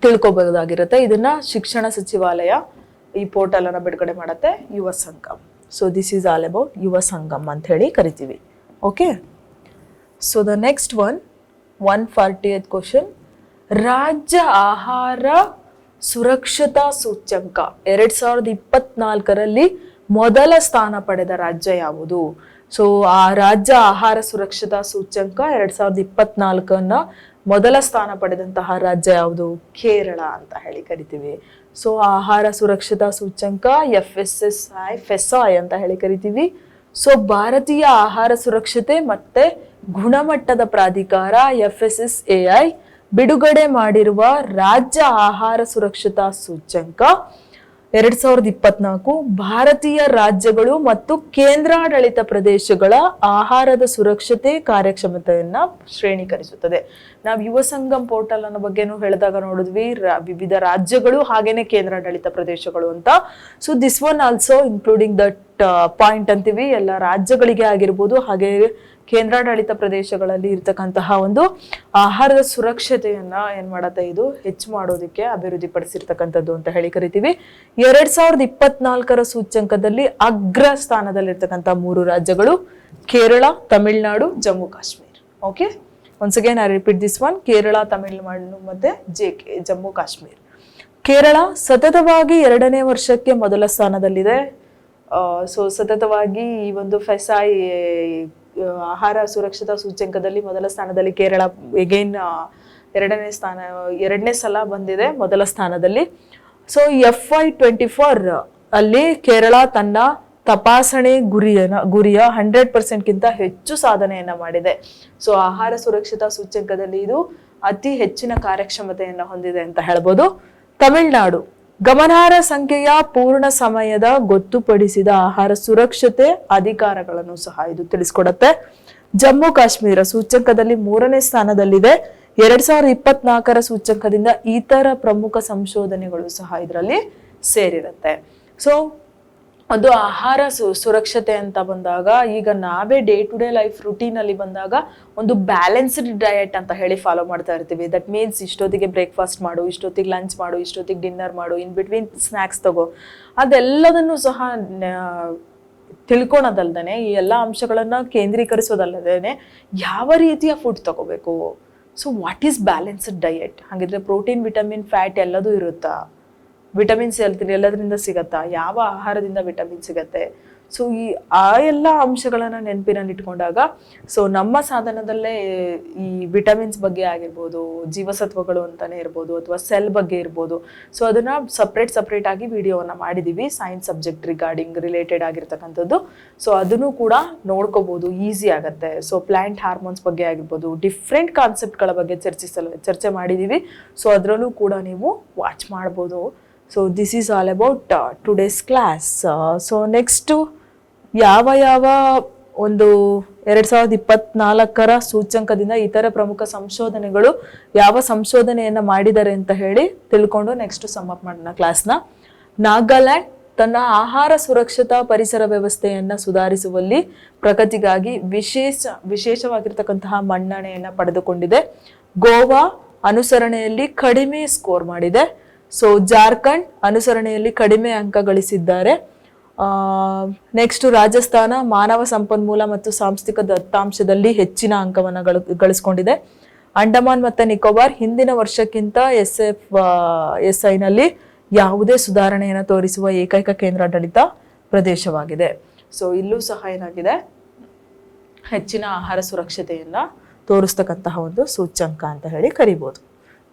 ತಿಳ್ಕೊಬೋದಾಗಿರುತ್ತೆ ಇದನ್ನ ಶಿಕ್ಷಣ ಸಚಿವಾಲಯ ಈ ಪೋರ್ಟಲ್ ಅನ್ನ ಬಿಡುಗಡೆ ಮಾಡುತ್ತೆ. Yuva Sangam. So this is all about Yuva Sangam ಅಂತ ಹೇಳಿ ಕರಿತೀವಿ. Okay so the next one one forty eight question ರಾಜ್ಯ ಆಹಾರ ಸುರಕ್ಷತಾ ಸೂಚ್ಯಂಕ. ಎರಡು ಸಾವಿರದ ಇಪ್ಪತ್ನಾಲ್ಕರಲ್ಲಿ ಮೊದಲ ಸ್ಥಾನ ಪಡೆದ ರಾಜ್ಯ ಯಾವುದು? ಸೊ ಆ ರಾಜ್ಯ ಆಹಾರ ಸುರಕ್ಷತಾ ಸೂಚ್ಯಂಕ ಎರಡು ಸಾವಿರದ ಇಪ್ಪತ್ನಾಲ್ಕನ್ನ ಮೊದಲ ಸ್ಥಾನ ಪಡೆದಂತಹ ರಾಜ್ಯ ಯಾವುದು? ಕೇರಳ ಅಂತ ಹೇಳಿ ಕರಿತೀವಿ. ಸೊ ಆಹಾರ ಸುರಕ್ಷತಾ ಸೂಚ್ಯಂಕ F S S I FSSAI ಅಂತ ಹೇಳಿ ಕರಿತೀವಿ. ಸೊ ಭಾರತೀಯ ಆಹಾರ ಸುರಕ್ಷತೆ ಮತ್ತೆ ಗುಣಮಟ್ಟದ ಪ್ರಾಧಿಕಾರ ಎಫ್ ಎಸ್ ಎಸ್ ಎ ಬಿಡುಗಡೆ ಮಾಡಿರುವ ರಾಜ್ಯ ಆಹಾರ ಸುರಕ್ಷತಾ ಸೂಚ್ಯಂಕ ಎರಡ್ ಸಾವಿರದ ಇಪ್ಪತ್ನಾಲ್ಕು ಭಾರತೀಯ ರಾಜ್ಯಗಳು ಮತ್ತು ಕೇಂದ್ರಾಡಳಿತ ಪ್ರದೇಶಗಳ ಆಹಾರದ ಸುರಕ್ಷತೆ ಕಾರ್ಯಕ್ಷಮತೆಯನ್ನ ಶ್ರೇಣೀಕರಿಸುತ್ತದೆ. ನಾವು ಯುವ ಸಂಗಮ್ ಪೋರ್ಟಲ್ ಅನ್ನೋ ಬಗ್ಗೆನೂ ಹೇಳಿದಾಗ ನೋಡಿದ್ವಿ ವಿವಿಧ ರಾಜ್ಯಗಳು ಹಾಗೇನೆ ಕೇಂದ್ರಾಡಳಿತ ಪ್ರದೇಶಗಳು ಅಂತ. So this one also including that point ಅಂತೀವಿ. ಎಲ್ಲ ರಾಜ್ಯಗಳಿಗೆ ಆಗಿರ್ಬೋದು, ಹಾಗೆ ಕೇಂದ್ರಾಡಳಿತ ಪ್ರದೇಶಗಳಲ್ಲಿ ಇರ್ತಕ್ಕಂತಹ ಒಂದು ಆಹಾರದ ಸುರಕ್ಷತೆಯನ್ನ ಏನ್ ಮಾಡತ್ತೆ ಇದು? ಹೆಚ್ಚು ಮಾಡೋದಕ್ಕೆ ಅಭಿವೃದ್ಧಿ ಪಡಿಸಿರ್ತಕ್ಕಂಥದ್ದು ಅಂತ ಹೇಳಿ ಕರಿತೀವಿ. ಎರಡ್ ಸಾವಿರದ ಇಪ್ಪತ್ನಾಲ್ಕರ ಸೂಚ್ಯಂಕದಲ್ಲಿ ಅಗ್ರ ಸ್ಥಾನದಲ್ಲಿರ್ತಕ್ಕಂಥ ಮೂರು ರಾಜ್ಯಗಳು Kerala, Tamil Nadu, Jammu, Kashmir. Okay once again I repeat this one Kerala, Tamil Nadu ಮತ್ತೆ ಜೆ ಕೆ ಜಮ್ಮು, ಕಾಶ್ಮೀರ್. ಕೇರಳ ಸತತವಾಗಿ ಎರಡನೇ ವರ್ಷಕ್ಕೆ ಮೊದಲ ಸ್ಥಾನದಲ್ಲಿದೆ. ಸೊ ಸತತವಾಗಿ ಈ ಒಂದು ಫೆಸಾಯ್ ಆಹಾರ ಸುರಕ್ಷತಾ ಸೂಚ್ಯಂಕದಲ್ಲಿ ಮೊದಲ ಸ್ಥಾನದಲ್ಲಿ ಕೇರಳ ಎಗೈನ್ ಎರಡನೇ ಸ್ಥಾನ, ಎರಡನೇ ಸಲ ಬಂದಿದೆ ಮೊದಲ ಸ್ಥಾನದಲ್ಲಿ. So F I twenty four ಅಲ್ಲಿ ಕೇರಳ ತನ್ನ ತಪಾಸಣೆ ಗುರಿಯನ್ನ ಗುರಿಯ ಹಂಡ್ರೆಡ್ ಪರ್ಸೆಂಟ್ಗಿಂತ ಹೆಚ್ಚು ಸಾಧನೆಯನ್ನು ಮಾಡಿದೆ. ಸೊ ಆಹಾರ ಸುರಕ್ಷತಾ ಸೂಚ್ಯಂಕದಲ್ಲಿ ಇದು ಅತಿ ಹೆಚ್ಚಿನ ಕಾರ್ಯಕ್ಷಮತೆಯನ್ನು ಹೊಂದಿದೆ ಅಂತ ಹೇಳ್ಬೋದು. ತಮಿಳುನಾಡು. ಗಮನಾರ್ಹ ಸಂಖ್ಯೆಯ ಪೂರ್ಣ ಸಮಯದ ಗೊತ್ತುಪಡಿಸಿದ ಆಹಾರ ಸುರಕ್ಷತೆ ಅಧಿಕಾರಗಳನ್ನು ಸಹ ಇದು ತಿಳಿಸ್ಕೊಡತ್ತೆ. ಜಮ್ಮು ಕಾಶ್ಮೀರ ಸೂಚ್ಯಂಕದಲ್ಲಿ ಮೂರನೇ ಸ್ಥಾನದಲ್ಲಿದೆ. ಎರಡ್ ಸಾವಿರದ ಇಪ್ಪತ್ನಾಲ್ಕರ ಸೂಚ್ಯಂಕದಿಂದ ಇತರ ಪ್ರಮುಖ ಸಂಶೋಧನೆಗಳು ಸಹ ಇದರಲ್ಲಿ ಸೇರಿರುತ್ತೆ. ಸೊ ಒಂದು ಆಹಾರ ಸು ಸುರಕ್ಷತೆ ಅಂತ ಬಂದಾಗ, ಈಗ ನಾವೇ ಡೇ ಟು ಡೇ ಲೈಫ್ ರುಟೀನಲ್ಲಿ ಬಂದಾಗ ಒಂದು ಬ್ಯಾಲೆನ್ಸ್ಡ್ ಡಯಟ್ ಅಂತ ಹೇಳಿ ಫಾಲೋ ಮಾಡ್ತಾ ಇರ್ತೀವಿ. ದಟ್ ಮೀನ್ಸ್ ಇಷ್ಟೊತ್ತಿಗೆ ಬ್ರೇಕ್ಫಾಸ್ಟ್ ಮಾಡು, ಇಷ್ಟೊತ್ತಿಗೆ ಲಂಚ್ ಮಾಡು, ಇಷ್ಟೊತ್ತಿಗೆ ಡಿನ್ನರ್ ಮಾಡು ಇನ್ ಬಿಟ್ವೀನ್ ಸ್ನ್ಯಾಕ್ಸ್ ತಗೋ. ಅದೆಲ್ಲದನ್ನು ಸಹ ತಿಳ್ಕೊಳೋದಲ್ದೇ ಈ ಎಲ್ಲ ಅಂಶಗಳನ್ನು ಕೇಂದ್ರೀಕರಿಸೋದಲ್ಲದೇ ಯಾವ ರೀತಿಯ ಫುಡ್ ತಗೋಬೇಕು? So what is balanced diet ಹಾಗಿದ್ರೆ ಪ್ರೋಟೀನ್ ವಿಟಮಿನ್ ಫ್ಯಾಟ್ ಎಲ್ಲದೂ ಇರುತ್ತಾ? ವಿಟಮಿನ್ಸ್ ಹೇಳ್ತೀನಿ ಎಲ್ಲದರಿಂದ ಸಿಗತ್ತಾ? ಯಾವ ಆಹಾರದಿಂದ ವಿಟಮಿನ್ ಸಿಗತ್ತೆ? ಸೊ ಈ, ಆ ಎಲ್ಲ ಅಂಶಗಳನ್ನು ನೆನಪಿನಲ್ಲಿ ಇಟ್ಕೊಂಡಾಗ ಸೊ ನಮ್ಮ ಸಾಧನದಲ್ಲೇ ಈ ವಿಟಮಿನ್ಸ್ ಬಗ್ಗೆ ಆಗಿರ್ಬೋದು, ಜೀವಸತ್ವಗಳು ಅಂತಲೇ ಇರ್ಬೋದು, ಅಥವಾ ಸೆಲ್ ಬಗ್ಗೆ ಇರ್ಬೋದು. ಸೊ ಅದನ್ನು ಸಪ್ರೇಟ್ ಸಪ್ರೇಟ್ ಆಗಿ ವಿಡಿಯೋವನ್ನು ಮಾಡಿದ್ದೀವಿ ಸೈನ್ಸ್ ಸಬ್ಜೆಕ್ಟ್ ರಿಗಾರ್ಡಿಂಗ್ ರಿಲೇಟೆಡ್ ಆಗಿರ್ತಕ್ಕಂಥದ್ದು. ಸೊ ಅದನ್ನು ಕೂಡ ನೋಡ್ಕೋಬೋದು ಈಸಿ ಆಗುತ್ತೆ. ಸೊ ಪ್ಲ್ಯಾಂಟ್ ಹಾರ್ಮೋನ್ಸ್ ಬಗ್ಗೆ ಆಗಿರ್ಬೋದು ಡಿಫ್ರೆಂಟ್ ಕಾನ್ಸೆಪ್ಟ್ಗಳ ಬಗ್ಗೆ ಚರ್ಚಿಸಲು, ಚರ್ಚೆ ಮಾಡಿದ್ದೀವಿ ಸೊ ಅದರಲ್ಲೂ ಕೂಡ ನೀವು ವಾಚ್ ಮಾಡ್ಬೋದು. So this is all about today's class so next ಯಾವ ಯಾವ ಒಂದು ಎರಡು ಸಾವಿರದ ಇಪ್ಪತ್ನಾಲ್ಕರ ಸೂಚ್ಯಂಕದಿಂದ ಇತರ ಪ್ರಮುಖ ಸಂಶೋಧನೆಗಳು ಯಾವ ಸಂಶೋಧನೆಯನ್ನು ಮಾಡಿದ್ದಾರೆ ಅಂತ ಹೇಳಿ ತಿಳ್ಕೊಂಡು ನೆಕ್ಸ್ಟ್ ಸಮ್ಮಪ್ ಮಾಡೋಣ ಕ್ಲಾಸ್ನ ನಾಗಾಲ್ಯಾಂಡ್ ತನ್ನ ಆಹಾರ ಸುರಕ್ಷತಾ ಪರಿಸರ ವ್ಯವಸ್ಥೆಯನ್ನು ಸುಧಾರಿಸುವಲ್ಲಿ ಪ್ರಗತಿಗಾಗಿ ವಿಶೇಷ, ವಿಶೇಷವಾಗಿರ್ತಕ್ಕಂತಹ ಮನ್ನಣೆಯನ್ನು ಪಡೆದುಕೊಂಡಿದೆ. ಗೋವಾ ಅನುಸರಣೆಯಲ್ಲಿ ಕಡಿಮೆ ಸ್ಕೋರ್ ಮಾಡಿದೆ. ಸೊ ಜಾರ್ಖಂಡ್ ಅನುಸರಣೆಯಲ್ಲಿ ಕಡಿಮೆ ಅಂಕ ಗಳಿಸಿದ್ದಾರೆ. ನೆಕ್ಸ್ಟ್ ರಾಜಸ್ಥಾನ ಮಾನವ ಸಂಪನ್ಮೂಲ ಮತ್ತು ಸಾಂಸ್ಥಿಕ ದತ್ತಾಂಶದಲ್ಲಿ ಹೆಚ್ಚಿನ ಅಂಕವನ್ನು ಗಳ, ಗಳಿಸ್ಕೊಂಡಿದೆ. ಅಂಡಮಾನ್ ಮತ್ತು ನಿಕೋಬಾರ್ ಹಿಂದಿನ ವರ್ಷಕ್ಕಿಂತ ಎಸ್ ಎಫ್ ಎಸ್ ಐನಲ್ಲಿ ಯಾವುದೇ ಸುಧಾರಣೆಯನ್ನು ತೋರಿಸುವ ಏಕೈಕ ಕೇಂದ್ರಾಡಳಿತ ಪ್ರದೇಶವಾಗಿದೆ. ಸೊ ಇಲ್ಲೂ ಸಹ ಏನಾಗಿದೆ? ಹೆಚ್ಚಿನ ಆಹಾರ ಸುರಕ್ಷತೆಯನ್ನು ತೋರಿಸ್ತಕ್ಕಂತಹ ಒಂದು ಸೂಚ್ಯಂಕ ಅಂತ ಹೇಳಿ ಕರಿಬೋದು.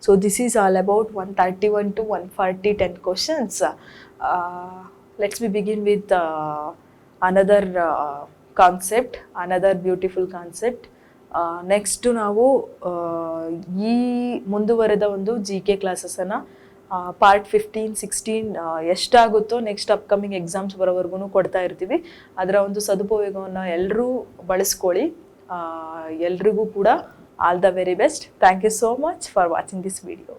So this is all about one thirty one two one forty ten questions let's be begin with another concept another beautiful concept next ನಾವು ಈ ಮುಂದುವರೆದ ಒಂದು ಜಿ ಕೆ ಕ್ಲಾಸಸನ್ನು ಪಾರ್ಟ್ ಫಿಫ್ಟೀನ್ ಸಿಕ್ಸ್ಟೀನ್ ಎಷ್ಟಾಗುತ್ತೋ ನೆಕ್ಸ್ಟ್ ಅಪ್ಕಮಿಂಗ್ ಎಕ್ಸಾಮ್ಸ್ ಬರೋವರೆಗೂ ಕೊಡ್ತಾ ಇರ್ತೀವಿ. ಅದರ ಒಂದು ಸದುಪಯೋಗವನ್ನು ಎಲ್ಲರೂ ಬಳಸ್ಕೊಳ್ಳಿ. ಎಲ್ರಿಗೂ ಕೂಡ All the very best. Thank you so much for watching this video.